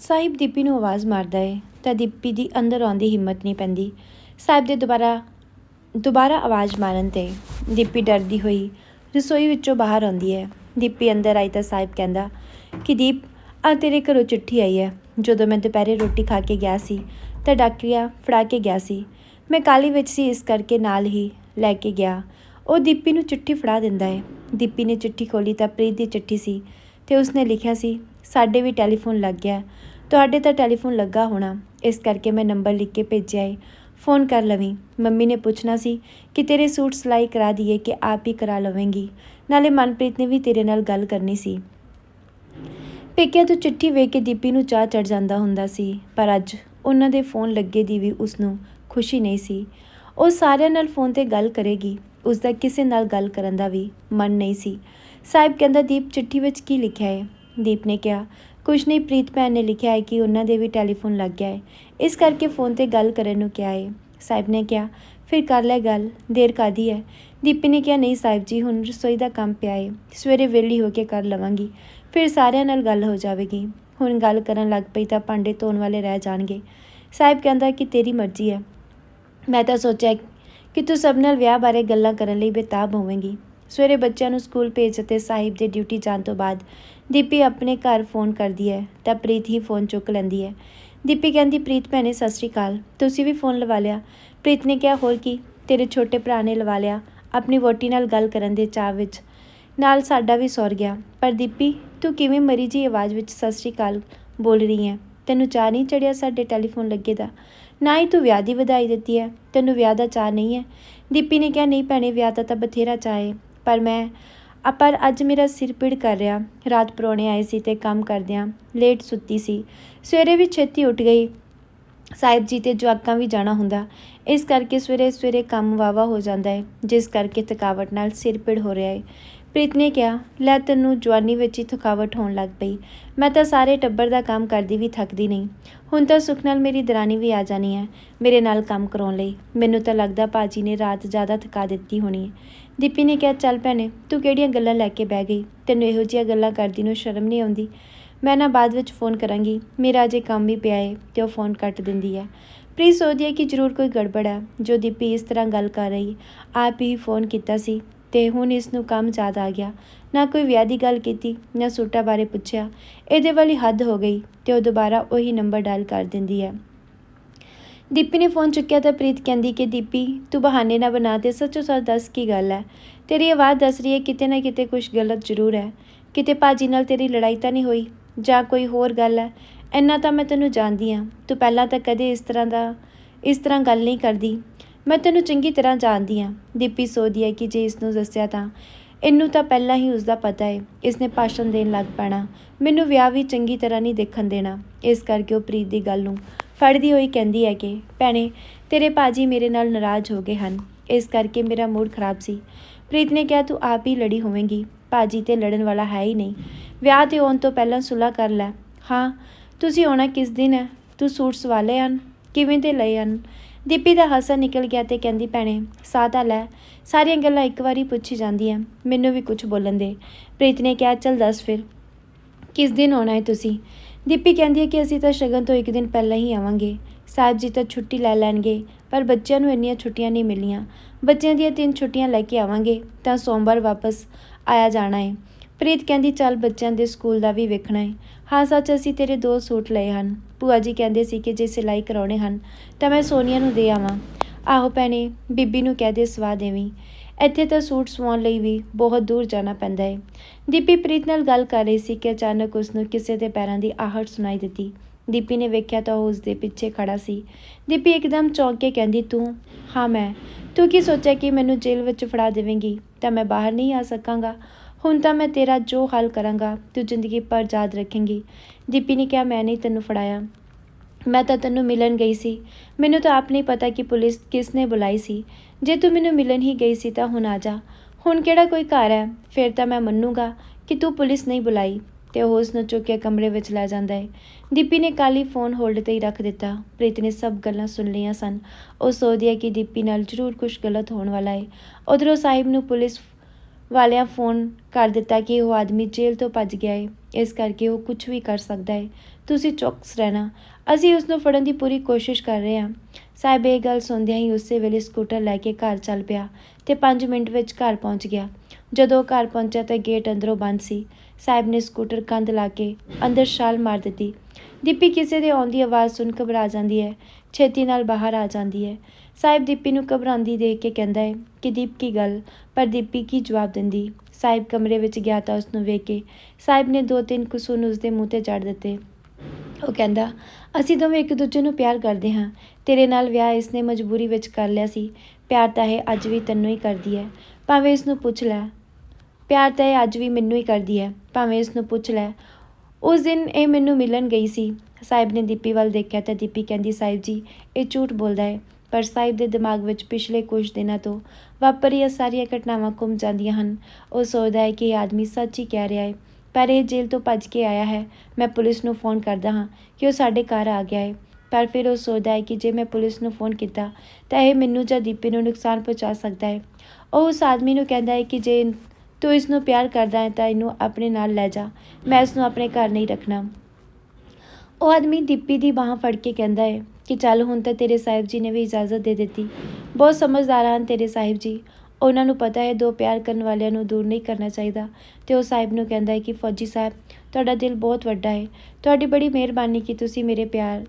ਸਾਹਿਬ ਦੀਪੀ ਨੂੰ ਆਵਾਜ਼ ਮਾਰਦਾ ਹੈ ਤਾਂ ਦੀਪੀ ਦੀ ਅੰਦਰ ਆਉਣ ਦੀ ਹਿੰਮਤ ਨਹੀਂ ਪੈਂਦੀ। ਸਾਹਿਬ ਦੇ ਦੁਬਾਰਾ ਦੁਬਾਰਾ ਆਵਾਜ਼ ਮਾਰਨ ਤੇ ਦੀਪੀ ਡਰਦੀ ਹੋਈ ਰਸੋਈ ਵਿੱਚੋਂ ਬਾਹਰ ਆਉਂਦੀ ਹੈ। ਦੀਪੀ ਅੰਦਰ ਆਈ ਤਾਂ ਸਾਹਿਬ ਕਹਿੰਦਾ, ਕਿ ਦੀਪ, ਆ ਤੇਰੇ ਘਰੋਂ ਚਿੱਠੀ ਆਈ ਹੈ। ਜਦੋਂ ਮੈਂ ਦੁਪਹਿਰੇ ਰੋਟੀ ਖਾ ਕੇ ਗਿਆ ਸੀ, ਤਾਂ ਡਾਕਰੀਆ ਫੜਾ ਕੇ ਗਿਆ ਸੀ। ਮੈਂ ਕਾਲੀ ਵਿੱਚ ਸੀ, ਇਸ ਕਰਕੇ ਨਾਲ ਹੀ ਲੈ ਕੇ ਗਿਆ। ਉਹ ਦੀਪੀ ਨੂੰ ਚਿੱਠੀ ਫੜਾ ਦਿੰਦਾ ਹੈ ਦੀਪੀ ਨੇ ਚਿੱਠੀ ਖੋਲੀ ਤਾਂ ਪ੍ਰੀਤ ਦੀ ਚਿੱਠੀ ਸੀ ਤੇ ਉਸਨੇ ਲਿਖਿਆ ਸੀ, ਸਾਡੇ ਵੀ ਟੈਲੀਫੋਨ ਲੱਗ ਗਿਆ। ਤੁਹਾਡੇ ਤਾਂ ਟੈਲੀਫੋਨ ਲੱਗਾ ਹੋਣਾ। ਇਸ ਕਰਕੇ ਮੈਂ ਨੰਬਰ ਲਿਖ ਕੇ ਭੇਜਿਆ ਏ। ਫੋਨ ਕਰ ਲਵੀਂ। ਮੰਮੀ ਨੇ ਪੁੱਛਣਾ ਸੀ ਕਿ ਤੇਰੇ ਸੂਟ ਸਿਲਾਈ ਕਰਾ ਦਈਏ ਕਿ ਆਪ ਹੀ ਕਰਾ ਲਵੇਂਗੀ। ਨਾਲੇ ਮਨਪ੍ਰੀਤ ਨੇ ਵੀ ਤੇਰੇ ਨਾਲ ਗੱਲ ਕਰਨੀ ਸੀ। ਪੇਕਿਆਂ ਤੋਂ ਚਿੱਠੀ ਵੇਖ ਕੇ ਦੀਪੀ ਨੂੰ ਚਾਹ ਚੜ ਜਾਂਦਾ ਹੁੰਦਾ ਸੀ, ਪਰ ਅੱਜ ਉਹਨਾਂ ਦੇ ਫੋਨ ਲੱਗੇ ਦੀ ਵੀ ਉਸ ਨੂੰ ਖੁਸ਼ੀ ਨਹੀਂ ਸੀ। ਉਹ ਸਾਰਿਆਂ ਨਾਲ ਫੋਨ ਤੇ ਗੱਲ ਕਰੇਗੀ। ਉਸ ਦਾ ਕਿਸੇ ਨਾਲ ਗੱਲ ਕਰਨ ਦਾ ਵੀ ਮਨ ਨਹੀਂ ਸੀ। ਸਾਹਿਬ ਕਹਿੰਦਾ, ਦੀਪ, ਚਿੱਠੀ ਵਿੱਚ ਕੀ ਲਿਖਿਆ ਹੈ ਦੀਪ ਨੇ ਕਿਹਾ ਕੁਛ ਨਹੀਂ, ਪ੍ਰੀਤ ਭੈਣ ਨੇ ਲਿਖਿਆ ਹੈ ਕਿ ਉਹਨਾਂ ਦੇ ਵੀ ਟੈਲੀਫੋਨ ਲੱਗ ਗਿਆ ਹੈ। ਇਸ ਕਰਕੇ ਫੋਨ ਤੇ ਗੱਲ ਕਰਨ ਨੂੰ ਕਿਹਾ ਹੈ। ਸਾਹਿਬ ਨੇ ਕਿਹਾ, ਫਿਰ ਕਰ ਲੈ ਗੱਲ, ਦੇਰ ਕਾਦੀ ਹੈ? ਦੀਪੀ ਨੇ ਕਿਹਾ, ਨਹੀਂ ਸਾਹਿਬ ਜੀ, ਹੁਣ ਰਸੋਈ ਦਾ ਕੰਮ ਪਿਆ ਹੈ। ਸਵੇਰੇ ਵਿਹਲੀ ਹੋ ਕੇ ਕਰ ਲਵਾਂਗੀ, ਫਿਰ ਸਾਰਿਆਂ ਨਾਲ ਗੱਲ ਹੋ ਜਾਵੇਗੀ। ਹੁਣ ਗੱਲ ਕਰਨ ਲੱਗ ਪਈ ਤਾਂ ਭਾਂਡੇ ਧੋਣ ਵਾਲੇ ਰਹਿ ਜਾਣਗੇ। ਸਾਹਿਬ ਕਹਿੰਦਾ ਕਿ ਤੇਰੀ ਮਰਜ਼ੀ ਹੈ। ਮੈਂ ਤਾਂ ਸੋਚਿਆ ਕਿ ਤੂੰ ਸਭ ਨਾਲ ਵਿਆਹ ਬਾਰੇ ਗੱਲਾਂ ਕਰਨ ਲਈ ਬੇਤਾਬ ਹੋਵੇਂਗੀ। ਸਵੇਰੇ ਬੱਚਿਆਂ ਨੂੰ ਸਕੂਲ ਭੇਜ ਅਤੇ ਸਾਹਿਬ ਦੇ ਡਿਊਟੀ ਜਾਣ ਤੋਂ ਬਾਅਦ ਦੀਪੀ ਆਪਣੇ ਘਰ ਫੋਨ ਕਰਦੀ ਹੈ ਤਾਂ ਪ੍ਰੀਤ ਹੀ ਫੋਨ ਚੁੱਕ ਲੈਂਦੀ ਹੈ। ਦੀਪੀ ਕਹਿੰਦੀ, ਪ੍ਰੀਤ ਭੈਣੇ, ਸਤਿ ਸ਼੍ਰੀ ਅਕਾਲ। ਤੁਸੀਂ ਵੀ ਫੋਨ ਲਵਾ ਲਿਆ? ਪ੍ਰੀਤ ਨੇ ਕਿਹਾ, ਹੋਰ ਕੀ? ਤੇਰੇ ਛੋਟੇ ਭਰਾ ਨੇ ਲਵਾ ਲਿਆ। ਆਪਣੀ ਵੋਟੀ ਨਾਲ ਗੱਲ ਕਰਨ ਦੇ ਚਾਅ ਵਿੱਚ ਨਾਲ ਸਾਡਾ ਵੀ ਸੌਰ ਗਿਆ। ਪਰ ਦੀਪੀ, ਤੂੰ ਕਿਵੇਂ ਮਰੀ ਜੀ ਆਵਾਜ਼ ਵਿੱਚ ਸਤਿ ਸ਼੍ਰੀ ਅਕਾਲ ਬੋਲ ਰਹੀ ਹੈ? ਤੈਨੂੰ ਚਾਹ ਨਹੀਂ ਚੜਿਆ ਸਾਡੇ ਟੈਲੀਫੋਨ ਲੱਗੇ ਦਾ? ਨਾ ਹੀ ਤੂੰ ਵਿਆਹ ਦੀ ਵਧਾਈ ਦਿੱਤੀ ਹੈ। ਤੈਨੂੰ ਵਿਆਹ ਦਾ ਚਾਹ ਨਹੀਂ ਹੈ? ਦੀਪੀ ਨੇ ਕਿਹਾ, ਨਹੀਂ ਭੈਣੇ, ਵਿਆਹ ਦਾ ਤਾਂ ਬਥੇਰਾ ਚਾਹ ਹੈ ਪਰ ਮੈਂ ਆ ਪਰ ਅੱਜ ਮੇਰਾ ਸਿਰ ਪੀੜ ਕਰ ਰਿਹਾ। ਰਾਤ ਪਰੋਣੇ ਆਏ ਸੀ ਤੇ ਕੰਮ ਕਰਦਿਆਂ ਲੇਟ ਸੁੱਤੀ ਸੀ। ਸਵੇਰੇ ਵੀ ਛੇਤੀ ਉੱਠ ਗਈ। ਸਾਹਿਬ ਜੀ ਤੇ ਜਵਾਕਾਂ ਵੀ ਜਾਣਾ ਹੁੰਦਾ। ਇਸ ਕਰਕੇ ਸਵੇਰੇ ਸਵੇਰੇ ਕੰਮ ਵਾਵਾ ਹੋ ਜਾਂਦਾ ਹੈ, ਜਿਸ ਕਰਕੇ ਥਕਾਵਟ ਨਾਲ ਸਿਰ ਪੀੜ ਹੋ ਰਿਹਾ ਹੈ। ਪ੍ਰੀਤ ਨੇ ਕਿਹਾ, ਲੈ ਤੈਨੂੰ ਜਵਾਨੀ ਵਿੱਚ ਹੀ ਥਕਾਵਟ ਹੋਣ ਲੱਗ ਪਈ। ਮੈਂ ਤਾਂ ਸਾਰੇ ਟੱਬਰ ਦਾ ਕੰਮ ਕਰਦੀ ਵੀ ਥੱਕਦੀ ਨਹੀਂ। ਹੁਣ ਤਾਂ ਸੁੱਖ ਨਾਲ ਮੇਰੀ ਦਰਾਨੀ ਵੀ ਆ ਜਾਣੀ ਹੈ, ਮੇਰੇ ਨਾਲ ਕੰਮ ਕਰਾਉਣ ਲਈ। ਮੈਨੂੰ ਤਾਂ ਲੱਗਦਾ ਬਾਜੀ ਨੇ ਰਾਤ ਜ਼ਿਆਦਾ ਥਕਾ ਦਿੱਤੀ ਹੋਣੀ ਹੈ। ਦੀਪੀ ਨੇ ਕਿਹਾ, ਚੱਲ ਭੈਣੇ, ਤੂੰ ਕਿਹੜੀਆਂ ਗੱਲਾਂ ਲੈ ਕੇ ਬਹਿ ਗਈ? ਤੈਨੂੰ ਇਹੋ ਜਿਹੀਆਂ ਗੱਲਾਂ ਕਰਦੀ ਨੂੰ ਸ਼ਰਮ ਨਹੀਂ ਆਉਂਦੀ। ਮੈਂ ਨਾ ਬਾਅਦ ਵਿੱਚ ਫੋਨ ਕਰਾਂਗੀ। ਮੇਰਾ ਅਜੇ ਕੰਮ ਵੀ ਪਿਆ ਏ ਤੇ ਉਹ ਫੋਨ ਕੱਟ ਦਿੰਦੀ ਹੈ ਪ੍ਰੀਤ ਸੋਚਦੀ ਹੈ ਕਿ ਜ਼ਰੂਰ ਕੋਈ ਗੜਬੜ ਹੈ ਜੋ ਦੀਪੀ ਇਸ ਤਰ੍ਹਾਂ ਗੱਲ ਕਰ ਰਹੀ, ਆਪ ਹੀ ਫੋਨ ਕੀਤਾ ਸੀ ਤੇ ਹੁਣ ਇਸ ਨੂੰ ਕੰਮ ਯਾਦ ਆ ਗਿਆ। ਨਾ ਕੋਈ ਵਿਆਹ ਦੀ ਗੱਲ ਕੀਤੀ, ਨਾ ਸੂਟਾਂ ਬਾਰੇ ਪੁੱਛਿਆ। ਇਹਦੇ ਵਾਲੀ ਹੱਦ ਹੋ ਗਈ ਤੇ ਉਹ ਦੁਬਾਰਾ ਉਹੀ ਨੰਬਰ ਡਾਇਲ ਕਰ ਦਿੰਦੀ ਹੈ ਦੀਪੀ ਨੇ ਫੋਨ ਚੁੱਕਿਆ ਤਾਂ ਪ੍ਰੀਤ ਕਹਿੰਦੀ ਕਿ ਦੀਪੀ, ਤੂੰ ਬਹਾਨੇ ਨਾ ਬਣਾ ਤੇ ਸੱਚੋ ਸੱਚ ਦੱਸ ਕੀ ਗੱਲ ਹੈ। ਤੇਰੀ ਆਵਾਜ਼ ਦੱਸ ਰਹੀ ਹੈ ਕਿਤੇ ਨਾ ਕਿਤੇ ਕੁਝ ਗਲਤ ਜ਼ਰੂਰ ਹੈ। ਕਿਤੇ ਪਾਜੀ ਨਾਲ ਤੇਰੀ ਲੜਾਈ ਤਾਂ ਨਹੀਂ ਹੋਈ, ਜਾਂ ਕੋਈ ਹੋਰ ਗੱਲ ਹੈ? ਇੰਨਾ ਤਾਂ ਮੈਂ ਤੈਨੂੰ ਜਾਣਦੀ ਹਾਂ। ਤੂੰ ਪਹਿਲਾਂ ਤਾਂ ਕਦੇ ਇਸ ਤਰ੍ਹਾਂ ਦਾ, ਇਸ ਤਰ੍ਹਾਂ ਗੱਲ ਨਹੀਂ ਕਰਦੀ। ਮੈਂ ਤੈਨੂੰ ਚੰਗੀ ਤਰ੍ਹਾਂ ਜਾਣਦੀ ਹਾਂ। ਦੀਪੀ ਸੋਚਦੀ ਹੈ ਕਿ ਜੇ ਇਸ ਨੂੰ ਦੱਸਿਆ ਤਾਂ। ਇਹਨੂੰ ਤਾਂ ਪਹਿਲਾਂ ਹੀ ਉਸ ਦਾ ਪਤਾ ਹੈ। ਇਸਨੇ ਭਾਸ਼ਣ ਦੇਣ ਲੱਗ ਪੈਣਾ। ਮੈਨੂੰ ਵਿਆਹ ਵੀ ਚੰਗੀ ਤਰ੍ਹਾਂ ਨਹੀਂ ਦੇਖਣ ਦੇਣਾ। ਇਸ ਕਰਕੇ ਉਹ ਪ੍ਰੀਤ ਦੀ ਗੱਲ ਨੂੰ ਫੜਦੀ ਹੋਈ ਕਹਿੰਦੀ ਹੈ ਕਿ, ਭੈਣੇ, ਤੇਰੇ ਪਾਜੀ ਮੇਰੇ ਨਾਲ ਨਾਰਾਜ਼ ਹੋ ਗਏ ਹਨ। ਇਸ ਕਰਕੇ ਮੇਰਾ ਮੂਡ ਖਰਾਬ ਸੀ। ਪ੍ਰੀਤ ਨੇ ਕਿਹਾ, ਤੂੰ ਆਪ ਹੀ ਲੜੀ ਹੋਵੇਂਗੀ। ਪਾਜੀ ਤੇ ਲੜਨ ਵਾਲਾ ਹੈ ਹੀ ਨਹੀਂ। ਵਿਆਹ ਤੇ ਆਉਣ ਤੋਂ ਪਹਿਲਾਂ ਸੁਲਾ ਕਰ ਲੈ। ਹਾਂ, ਤੁਸੀਂ ਆਉਣਾ ਕਿਸ ਦਿਨ ਹੈ? ਤੂੰ ਸੂਟ ਸਵਾ ਲਏ ਹਨ? ਕਿਵੇਂ ਦੇ ਲਏ ਹਨ? ਦੀਪੀ ਦਾ ਹਾਸਾ ਨਿਕਲ ਗਿਆ ਤੇ ਕਹਿੰਦੀ, ਭੈਣੇ, ਸਾਹ ਤਾਂ ਲੈ। ਸਾਰੀਆਂ ਗੱਲਾਂ ਇੱਕ ਵਾਰੀ ਪੁੱਛੀ ਜਾਂਦੀਆਂ। ਮੈਨੂੰ ਵੀ ਕੁਝ ਬੋਲਣ ਦੇ। ਪ੍ਰੀਤ ਨੇ ਕਿਹਾ, ਚੱਲ ਦੱਸ ਫਿਰ। ਕਿਸ ਦਿਨ ਆਉਣਾ ਹੈ ਤੁਸੀਂ? ਦੀਪੀ ਕਹਿੰਦੀ ਹੈ ਕਿ ਅਸੀਂ ਤਾਂ ਸ਼ਗਨ ਤੋਂ ਇੱਕ ਦਿਨ ਪਹਿਲਾਂ ਹੀ ਆਵਾਂਗੇ। ਸਾਹਿਬ ਜੀ ਤਾਂ ਛੁੱਟੀ ਲੈ ਲੈਣਗੇ, ਪਰ ਬੱਚਿਆਂ ਨੂੰ ਇੰਨੀਆਂ ਛੁੱਟੀਆਂ ਨਹੀਂ ਮਿਲੀਆਂ। ਬੱਚਿਆਂ ਦੀਆਂ ਤਿੰਨ ਛੁੱਟੀਆਂ ਲੈ ਕੇ ਆਵਾਂਗੇ, ਤਾਂ ਸੋਮਵਾਰ ਵਾਪਸ ਆਇਆ ਜਾਣਾ ਹੈ। ਪ੍ਰੀਤ ਕਹਿੰਦੀ, ਚੱਲ ਬੱਚਿਆਂ ਦੇ ਸਕੂਲ ਦਾ ਵੀ ਵੇਖਣਾ ਹੈ। ਹਾਂ, ਸੱਚ ਅਸੀਂ ਤੇਰੇ ਦੋ ਸੂਟ ਲਏ ਹਨ। ਭੂਆ ਜੀ ਕਹਿੰਦੇ ਸੀ ਕਿ ਜੇ ਸਿਲਾਈ ਕਰਾਉਣੇ ਹਨ, ਤਾਂ ਮੈਂ ਸੋਨੀਆ ਨੂੰ ਦੇ ਆਵਾਂ। ਆਹੋ ਭੈਣੇ, ਬੀਬੀ ਨੂੰ ਕਹਿ ਦੇ ਸਵਾ ਦੇਵੀਂ। ਇੱਥੇ ਤਾਂ ਸੂਟ ਸਵਾਉਣ ਲਈ ਵੀ ਬਹੁਤ ਦੂਰ ਜਾਣਾ ਪੈਂਦਾ ਹੈ। ਦੀਪੀ ਪ੍ਰੀਤ ਨਾਲ ਗੱਲ ਕਰ ਰਹੀ ਸੀ ਕਿ ਅਚਾਨਕ ਉਸ ਨੂੰ ਕਿਸੇ ਦੇ ਪੈਰਾਂ ਦੀ ਆਹਟ ਸੁਣਾਈ ਦਿੱਤੀ। ਦੀਪੀ ਨੇ ਵੇਖਿਆ ਤਾਂ ਉਹ ਉਸ ਦੇ ਪਿੱਛੇ ਖੜਾ ਸੀ। ਦੀਪੀ ਇੱਕਦਮ ਚੌਂਕ ਕੇ ਕਹਿੰਦੀ, ਤੂੰ? ਹਾਂ, ਮੈਂ। ਤੂੰ ਕੀ ਸੋਚਿਆ ਕਿ ਮੈਨੂੰ ਜੇਲ੍ਹ ਵਿੱਚ ਫੜਾ ਦੇਵੇਂਗੀ? ਤਾਂ ਮੈਂ ਬਾਹਰ ਨਹੀਂ ਆ ਸਕਾਂਗਾ। ਹੁਣ ਤਾਂ ਮੈਂ ਤੇਰਾ ਜੋ ਹਾਲ ਕਰਾਂਗਾ, ਤੂੰ ਜ਼ਿੰਦਗੀ ਭਰ ਯਾਦ ਰੱਖੇਂਗੀ। ਦੀਪੀ ਨੇ ਕਿਹਾ, ਮੈਂ ਨਹੀਂ ਤੈਨੂੰ ਫੜਾਇਆ। ਮੈਂ ਤਾਂ ਤੈਨੂੰ ਮਿਲਣ ਗਈ ਸੀ। ਮੈਨੂੰ ਤਾਂ ਆਪ ਨਹੀਂ ਪਤਾ ਕਿ ਪੁਲਿਸ ਕਿਸ ਨੇ ਬੁਲਾਈ ਸੀ। ਜੇ ਤੂੰ ਮੈਨੂੰ ਮਿਲਣ ਹੀ ਗਈ ਸੀ ਤਾਂ ਹੁਣ ਆ ਜਾ। ਹੁਣ ਕਿਹੜਾ ਕੋਈ ਘਰ ਹੈ? ਫਿਰ ਤਾਂ ਮੈਂ ਮੰਨੂਗਾ ਕਿ ਤੂੰ ਪੁਲਿਸ ਨਹੀਂ ਬੁਲਾਈ ਤੇ ਉਹ ਉਸ ਨੂੰ ਚੁੱਕ ਕੇ ਕਮਰੇ ਵਿੱਚ ਲੈ ਜਾਂਦਾ ਹੈ। ਦੀਪੀ ਨੇ ਕਾਲੀ ਫੋਨ ਹੋਲਡ ਤੇ ਹੀ ਰੱਖ ਦਿੱਤਾ। ਪ੍ਰੀਤ ਨੇ ਸਭ ਗੱਲਾਂ ਸੁਣ ਲਈਆਂ ਸਨ। ਉਹ ਸੋਚਦੀ ਹੈ ਕਿ ਦੀਪੀ ਨਾਲ ਜ਼ਰੂਰ ਕੁਝ ਗਲਤ ਹੋਣ ਵਾਲਾ ਹੈ। ਉਧਰੋਂ ਸਾਹਿਬ ਨੂੰ ਪੁਲਿਸ ਵਾਲਿਆਂ ਫੋਨ ਕਰ ਦਿੱਤਾ ਕਿ ਉਹ ਆਦਮੀ ਜੇਲ੍ਹ ਤੋਂ ਭੱਜ ਗਿਆ ਹੈ। ਇਸ ਕਰਕੇ ਉਹ ਕੁਝ ਵੀ ਕਰ ਸਕਦਾ ਹੈ। ਤੁਸੀਂ ਚੌਕਸ ਰਹਿਣਾ। ਅਸੀਂ ਉਸ ਨੂੰ ਫੜਨ ਦੀ ਪੂਰੀ ਕੋਸ਼ਿਸ਼ ਕਰ ਰਹੇ ਹਾਂ। ਸਾਹਿਬ, ਇਹ ਗੱਲ ਸੁਣਦਿਆਂ ਹੀ ਉਸੇ ਵੇਲੇ ਸਕੂਟਰ ਲੈ ਕੇ ਘਰ ਚੱਲ ਪਿਆ ਤੇ 5 ਮਿੰਟ ਵਿੱਚ ਘਰ ਪਹੁੰਚ ਗਿਆ। ਜਦੋਂ ਉਹ ਘਰ ਪਹੁੰਚਿਆ ਤਾਂ ਗੇਟ ਅੰਦਰੋਂ ਬੰਦ ਸੀ। ਸਾਹਿਬ ਨੇ ਸਕੂਟਰ ਕੰਧ ਲਾ ਕੇ ਅੰਦਰ ਛਾਲ ਮਾਰ ਦਿੱਤੀ। ਦੀਪੀ ਕਿਸੇ ਦੇ ਆਉਣ ਦੀ ਆਵਾਜ਼ ਸੁਣ ਘਬਰਾ ਜਾਂਦੀ ਹੈ, ਛੇਤੀ ਨਾਲ ਬਾਹਰ ਆ ਜਾਂਦੀ ਹੈ। ਸਾਹਿਬ ਦੀਪੀ ਨੂੰ ਘਬਰਾਉਂਦੀ ਦੇਖ ਕੇ ਕਹਿੰਦਾ ਹੈ ਕਿ ਦੀਪ ਕੀ ਗੱਲ, ਪਰ ਦੀਪੀ ਕੀ ਜਵਾਬ ਦਿੰਦੀ? ਸਾਹਿਬ ਕਮਰੇ ਵਿੱਚ ਗਿਆ ਤਾਂ ਉਸ ਨੂੰ ਵੇਖ ਕੇ ਸਾਹਿਬ ਨੇ ਦੋ ਤਿੰਨ ਕੁਸੂਨ ਉਸ ਦੇ ਮੂੰਹ ਤੇ ਜੜ ਦਿੱਤੇ। ਉਹ ਕਹਿੰਦਾ, ਅਸੀਂ ਦੋਵੇਂ ਇੱਕ ਦੂਜੇ ਨੂੰ ਪਿਆਰ ਕਰਦੇ ਹਾਂ। ਤੇਰੇ ਨਾਲ ਵਿਆਹ ਇਸ ਨੇ ਮਜਬੂਰੀ ਵਿੱਚ ਕਰ ਲਿਆ ਸੀ। ਪਿਆਰ ਤਾਂ ਇਹ ਅੱਜ ਵੀ ਤੈਨੂੰ ਹੀ ਕਰਦੀ ਹੈ। ਭਾਵੇਂ ਇਸ ਨੂੰ ਪੁੱਛ ਲੈ। ਪਿਆਰ ਤਾਂ ਇਹ ਅੱਜ ਵੀ ਮੈਨੂੰ ਹੀ ਕਰਦੀ ਹੈ। ਭਾਵੇਂ ਇਸ ਨੂੰ ਪੁੱਛ ਲੈ। ਉਸ ਦਿਨ ਇਹ ਮੈਨੂੰ ਮਿਲਣ ਗਈ ਸੀ। ਸਾਹਿਬ ਨੇ ਦੀਪੀ ਵੱਲ ਦੇਖਿਆ ਤਾਂ ਦੀਪੀ ਕਹਿੰਦੀ, ਸਾਹਿਬ ਜੀ, ਇਹ ਝੂਠ ਬੋਲਦਾ ਹੈ। ਪਰ ਸਾਹਿਬ ਦੇ ਦਿਮਾਗ ਵਿੱਚ ਪਿਛਲੇ ਕੁਝ ਦਿਨਾਂ ਤੋਂ ਵਾਪਰੀਆਂ ਸਾਰੀਆਂ ਘਟਨਾਵਾਂ ਘੁੰਮ ਜਾਂਦੀਆਂ ਹਨ। ਉਹ ਸੋਚਦਾ ਹੈ ਕਿ ਇਹ ਆਦਮੀ ਸੱਚ ਹੀ ਕਹਿ ਰਿਹਾ ਹੈ। ਪਰ ਇਹ ਜੇਲ੍ਹ ਤੋਂ ਭੱਜ ਕੇ ਆਇਆ ਹੈ। ਮੈਂ ਪੁਲਿਸ ਨੂੰ ਫੋਨ ਕਰਦਾ ਹਾਂ ਕਿ ਉਹ ਸਾਡੇ ਘਰ ਆ ਗਿਆ ਹੈ। ਪਰ ਫਿਰ ਉਹ ਸੋਚਦਾ ਹੈ ਕਿ ਜੇ ਮੈਂ ਪੁਲਿਸ ਨੂੰ ਫੋਨ ਕੀਤਾ ਤਾਂ ਇਹ ਮੈਨੂੰ ਜਾਂ ਦੀਪੀ ਨੂੰ ਨੁਕਸਾਨ ਪਹੁੰਚਾ ਸਕਦਾ ਹੈ। ਉਹ ਉਸ ਆਦਮੀ ਨੂੰ ਕਹਿੰਦਾ ਹੈ ਕਿ ਜੇ ਤੂੰ ਇਸ ਨੂੰ ਪਿਆਰ ਕਰਦਾ ਹੈ ਤਾਂ ਇਹਨੂੰ ਆਪਣੇ ਨਾਲ ਲੈ ਜਾ। ਮੈਂ ਇਸ ਨੂੰ ਆਪਣੇ ਘਰ ਨਹੀਂ ਰੱਖਣਾ। ਉਹ ਆਦਮੀ ਦੀਪੀ ਦੀ ਬਾਹ ਫੜ ਕੇ ਕਹਿੰਦਾ ਹੈ ਕਿ ਚੱਲ ਹੁਣ ਤਾਂ ਤੇਰੇ ਸਾਹਿਬ ਜੀ ਨੇ ਵੀ ਇਜਾਜ਼ਤ ਦੇ ਦਿੱਤੀ। ਬਹੁਤ ਸਮਝਦਾਰ ਹਨ ਤੇਰੇ ਸਾਹਿਬ ਜੀ। ਉਹਨਾਂ ਨੂੰ ਪਤਾ ਹੈ ਦੋ ਪਿਆਰ ਕਰਨ ਵਾਲਿਆਂ ਨੂੰ ਦੂਰ ਨਹੀਂ ਕਰਨਾ ਚਾਹੀਦਾ। ਤੇ ਉਹ ਸਾਹਿਬ ਨੂੰ ਕਹਿੰਦਾ ਹੈ ਕਿ ਫੌਜੀ ਸਾਹਿਬ, ਤੁਹਾਡਾ ਦਿਲ ਬਹੁਤ ਵੱਡਾ ਹੈ। ਤੁਹਾਡੀ ਬੜੀ ਮਿਹਰਬਾਨੀ ਕਿ ਤੁਸੀਂ ਮੇਰੇ ਪਿਆਰ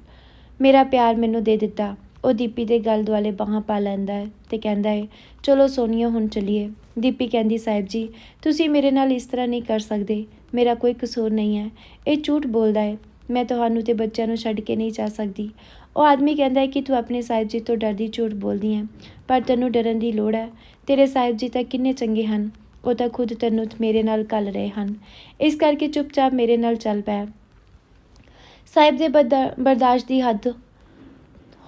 ਮੇਰਾ ਪਿਆਰ ਮੈਨੂੰ ਦੇ ਦਿੱਤਾ। ਉਹ ਦੀਪੀ ਦੇ ਗਲ ਦੁਆਲੇ ਬਾਹਾਂ ਪਾ ਲੈਂਦਾ ਹੈ ਤੇ ਕਹਿੰਦਾ ਹੈ, ਚਲੋ ਸੋਨੀਆ, ਹੁਣ ਚੱਲੀਏ। ਦੀਪੀ ਕਹਿੰਦੀ, ਸਾਹਿਬ ਜੀ, ਤੁਸੀਂ ਮੇਰੇ ਨਾਲ ਇਸ ਤਰ੍ਹਾਂ ਨਹੀਂ ਕਰ ਸਕਦੇ। ਮੇਰਾ ਕੋਈ ਕਸੂਰ ਨਹੀਂ ਹੈ। ਇਹ ਝੂਠ ਬੋਲਦਾ ਹੈ। ਮੈਂ ਤੁਹਾਨੂੰ ਤੇ ਬੱਚਿਆਂ ਨੂੰ ਛੱਡ ਕੇ ਨਹੀਂ ਜਾ ਸਕਦੀ। ਉਹ ਆਦਮੀ ਕਹਿੰਦਾ ਹੈ ਕਿ ਤੂੰ ਆਪਣੇ ਸਾਹਿਬ ਜੀ ਤੋਂ ਡਰਦੀ ਝੂਠ ਬੋਲਦੀ ਹੈ, ਪਰ ਤੈਨੂੰ ਡਰਨ ਦੀ ਲੋੜ ਹੈ। ਤੇਰੇ ਸਾਹਿਬ ਜੀ ਤਾਂ ਕਿੰਨੇ ਚੰਗੇ ਹਨ। ਉਹ ਤਾਂ ਖੁਦ ਤੈਨੂੰ ਮੇਰੇ ਨਾਲ ਕੱਲ ਰਹੇ ਹਨ। ਇਸ ਕਰਕੇ ਚੁੱਪਚਾਪ ਮੇਰੇ ਨਾਲ ਚੱਲ ਪੈ ਸਾਹਿਬ ਦੇ ਬਰਦਾ- ਬਰਦਾਸ਼ਤ ਦੀ ਹੱਦ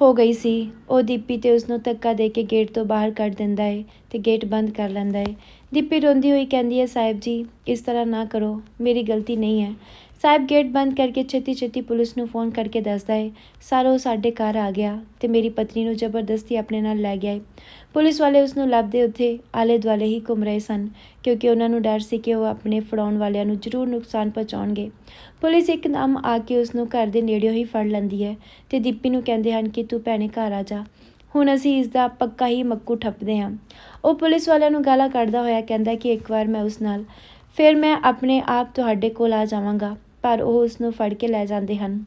ਹੋ ਗਈ ਸੀ। ਉਹ ਦੀਪੀ ਤੇ ਉਸ ਨੂੰ ਧੱਕਾ ਦੇ ਕੇ ਗੇਟ ਤੋਂ ਬਾਹਰ ਕੱਢ ਦਿੰਦਾ ਏ ਤੇ ਗੇਟ ਬੰਦ ਕਰ ਲੈਂਦਾ ਏ। ਦੀਪੀ ਰੋਂਦੀ ਹੋਈ ਕਹਿੰਦੀ ਹੈ, ਸਾਹਿਬ ਜੀ, ਇਸ ਤਰ੍ਹਾਂ ਨਾ ਕਰੋ, ਮੇਰੀ ਗਲਤੀ ਨਹੀਂ ਹੈ। ਸਾਹਿਬ ਗੇਟ ਬੰਦ ਕਰਕੇ ਛੇਤੀ ਛੇਤੀ ਪੁਲਿਸ ਨੂੰ ਫੋਨ ਕਰਕੇ ਦੱਸਦਾ ਏ, ਸਾਰਾ ਉਹ ਸਾਡੇ ਘਰ ਆ ਗਿਆ ਤੇ ਮੇਰੀ ਪਤਨੀ ਨੂੰ ਜ਼ਬਰਦਸਤੀ ਆਪਣੇ ਨਾਲ ਲੈ ਗਿਆ ਏ। ਪੁਲਿਸ ਵਾਲੇ ਉਸ ਨੂੰ ਲੱਭਦੇ ਉੱਥੇ ਆਲੇ ਦੁਆਲੇ ਹੀ ਘੁੰਮ ਰਹੇ ਸਨ, ਕਿਉਂਕਿ ਉਹਨਾਂ ਨੂੰ ਡਰ ਸੀ ਕਿ ਉਹ ਆਪਣੇ ਫੜਾਉਣ ਵਾਲਿਆਂ ਨੂੰ ਜ਼ਰੂਰ ਨੁਕਸਾਨ ਪਹੁੰਚਾਉਣਗੇ। ਪੁਲਿਸ ਇੱਕ ਇੱਕਦਮ ਆ ਕੇ ਉਸ ਨੂੰ ਘਰ ਦੇ ਨੇੜਿਓਂ ਹੀ ਫੜ ਲੈਂਦੀ ਹੈ ਤੇ ਦੀਪੀ ਨੂੰ ਕਹਿੰਦੇ ਹਨ ਕਿ ਤੂੰ ਭੈਣੇ ਘਰ ਆ ਜਾ। ਹੁਣ ਅਸੀਂ ਇਸ ਦਾ ਪੱਕਾ ਹੀ ਮੱਕੂ ਠੱਪਦੇ ਹਾਂ। ਉਹ ਪੁਲਿਸ ਵਾਲਿਆਂ ਨੂੰ ਗਾਲਾਂ ਕੱਢਦਾ ਹੋਇਆ ਕਹਿੰਦਾ ਕਿ ਇੱਕ ਵਾਰ ਮੈਂ ਉਸ ਨਾਲ, ਫਿਰ ਮੈਂ ਆਪਣੇ ਆਪ ਤੁਹਾਡੇ ਕੋਲ ਆ ਜਾਵਾਂਗਾ, ਪਰ ਉਹ ਉਸ ਨੂੰ ਫੜ ਕੇ ਲੈ ਜਾਂਦੇ ਹਨ।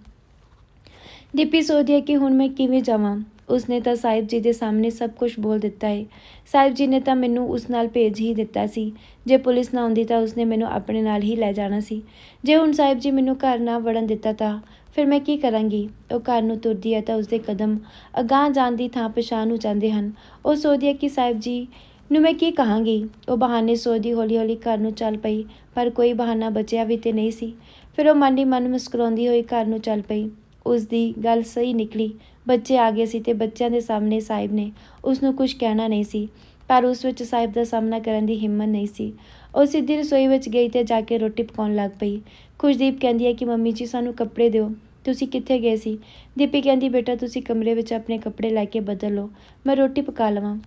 ਦੀਪੀ ਸੋਚਦੀ ਹੈ ਕਿ ਹੁਣ ਮੈਂ ਕਿਵੇਂ ਜਾਵਾਂ। ਉਸਨੇ ਤਾਂ ਸਾਹਿਬ ਜੀ ਦੇ ਸਾਹਮਣੇ ਸਭ ਕੁਝ ਬੋਲ ਦਿੱਤਾ ਹੈ ਸਾਹਿਬ ਜੀ ਨੇ ਤਾਂ ਮੈਨੂੰ ਉਸ ਨਾਲ ਭੇਜ ਹੀ ਦਿੱਤਾ ਸੀ। ਜੇ ਪੁਲਿਸ ਨਾ ਆਉਂਦੀ ਤਾਂ ਉਸਨੇ ਮੈਨੂੰ ਆਪਣੇ ਨਾਲ ਹੀ ਲੈ ਜਾਣਾ ਸੀ। ਜੇ ਹੁਣ ਸਾਹਿਬ ਜੀ ਮੈਨੂੰ ਘਰ ਨਾ ਵੜਨ ਦਿੱਤਾ ਤਾਂ ਫਿਰ ਮੈਂ ਕੀ ਕਰਾਂਗੀ? ਉਹ ਘਰ ਨੂੰ ਤੁਰਦੀ ਹੈ ਤਾਂ ਉਸਦੇ ਕਦਮ ਅਗਾਂਹ ਜਾਣ ਦੀ ਥਾਂ ਪਛਾਣ ਹੋ ਜਾਂਦੇ ਹਨ। ਉਹ ਸੋਚਦੀ ਹੈ ਕਿ ਸਾਹਿਬ ਜੀ ਨੂੰ ਮੈਂ ਕੀ ਕਹਾਂਗੀ? ਉਹ ਬਹਾਨੇ ਸੋਚਦੀ ਹੌਲੀ ਹੌਲੀ ਘਰ ਨੂੰ ਚੱਲ ਪਈ, ਪਰ ਕੋਈ ਬਹਾਨਾ ਬਚਿਆ ਵੀ ਤੇ ਨਹੀਂ ਸੀ। ਫਿਰ ਉਹ ਮਨ ਹੀ ਮਨ ਮੁਸਕਰਾਉਂਦੀ ਹੋਈ ਘਰ ਨੂੰ ਚੱਲ ਪਈ। ਉਸ ਦੀ ਗੱਲ ਸਹੀ ਨਿਕਲੀ। ਬੱਚੇ ਆ ਗਏ ਸੀ ਤੇ ਬੱਚਿਆਂ ਦੇ ਸਾਹਮਣੇ ਸਾਹਿਬ ਨੇ ਉਸ ਨੂੰ ਕੁਝ ਕਹਿਣਾ ਨਹੀਂ ਸੀ, ਪਰ ਉਸ ਵਿੱਚ ਸਾਹਿਬ ਦਾ ਸਾਹਮਣਾ ਕਰਨ ਦੀ ਹਿੰਮਤ ਨਹੀਂ ਸੀ। ਉਹ ਸਿੱਧੀ ਰਸੋਈ ਵਿੱਚ ਗਈ ਤੇ ਜਾ ਕੇ ਰੋਟੀ ਪਕਾਉਣ ਲੱਗ ਪਈ। ਖੁਸ਼ਦੀਪ ਕਹਿੰਦੀ ਹੈ ਕਿ ਮੰਮੀ ਜੀ, ਸਾਨੂੰ ਕੱਪੜੇ ਦਿਓ। ਤੁਸੀਂ ਕਿੱਥੇ ਗਏ ਸੀ? ਦੀਪੀ ਕਹਿੰਦੀ, ਬੇਟਾ, ਤੁਸੀਂ ਕਮਰੇ ਵਿੱਚ ਆਪਣੇ ਕੱਪੜੇ ਲੈ ਕੇ ਬਦਲ ਲਓ। ਮੈਂ ਰੋਟੀ ਪਕਾ ਲਵਾਂ।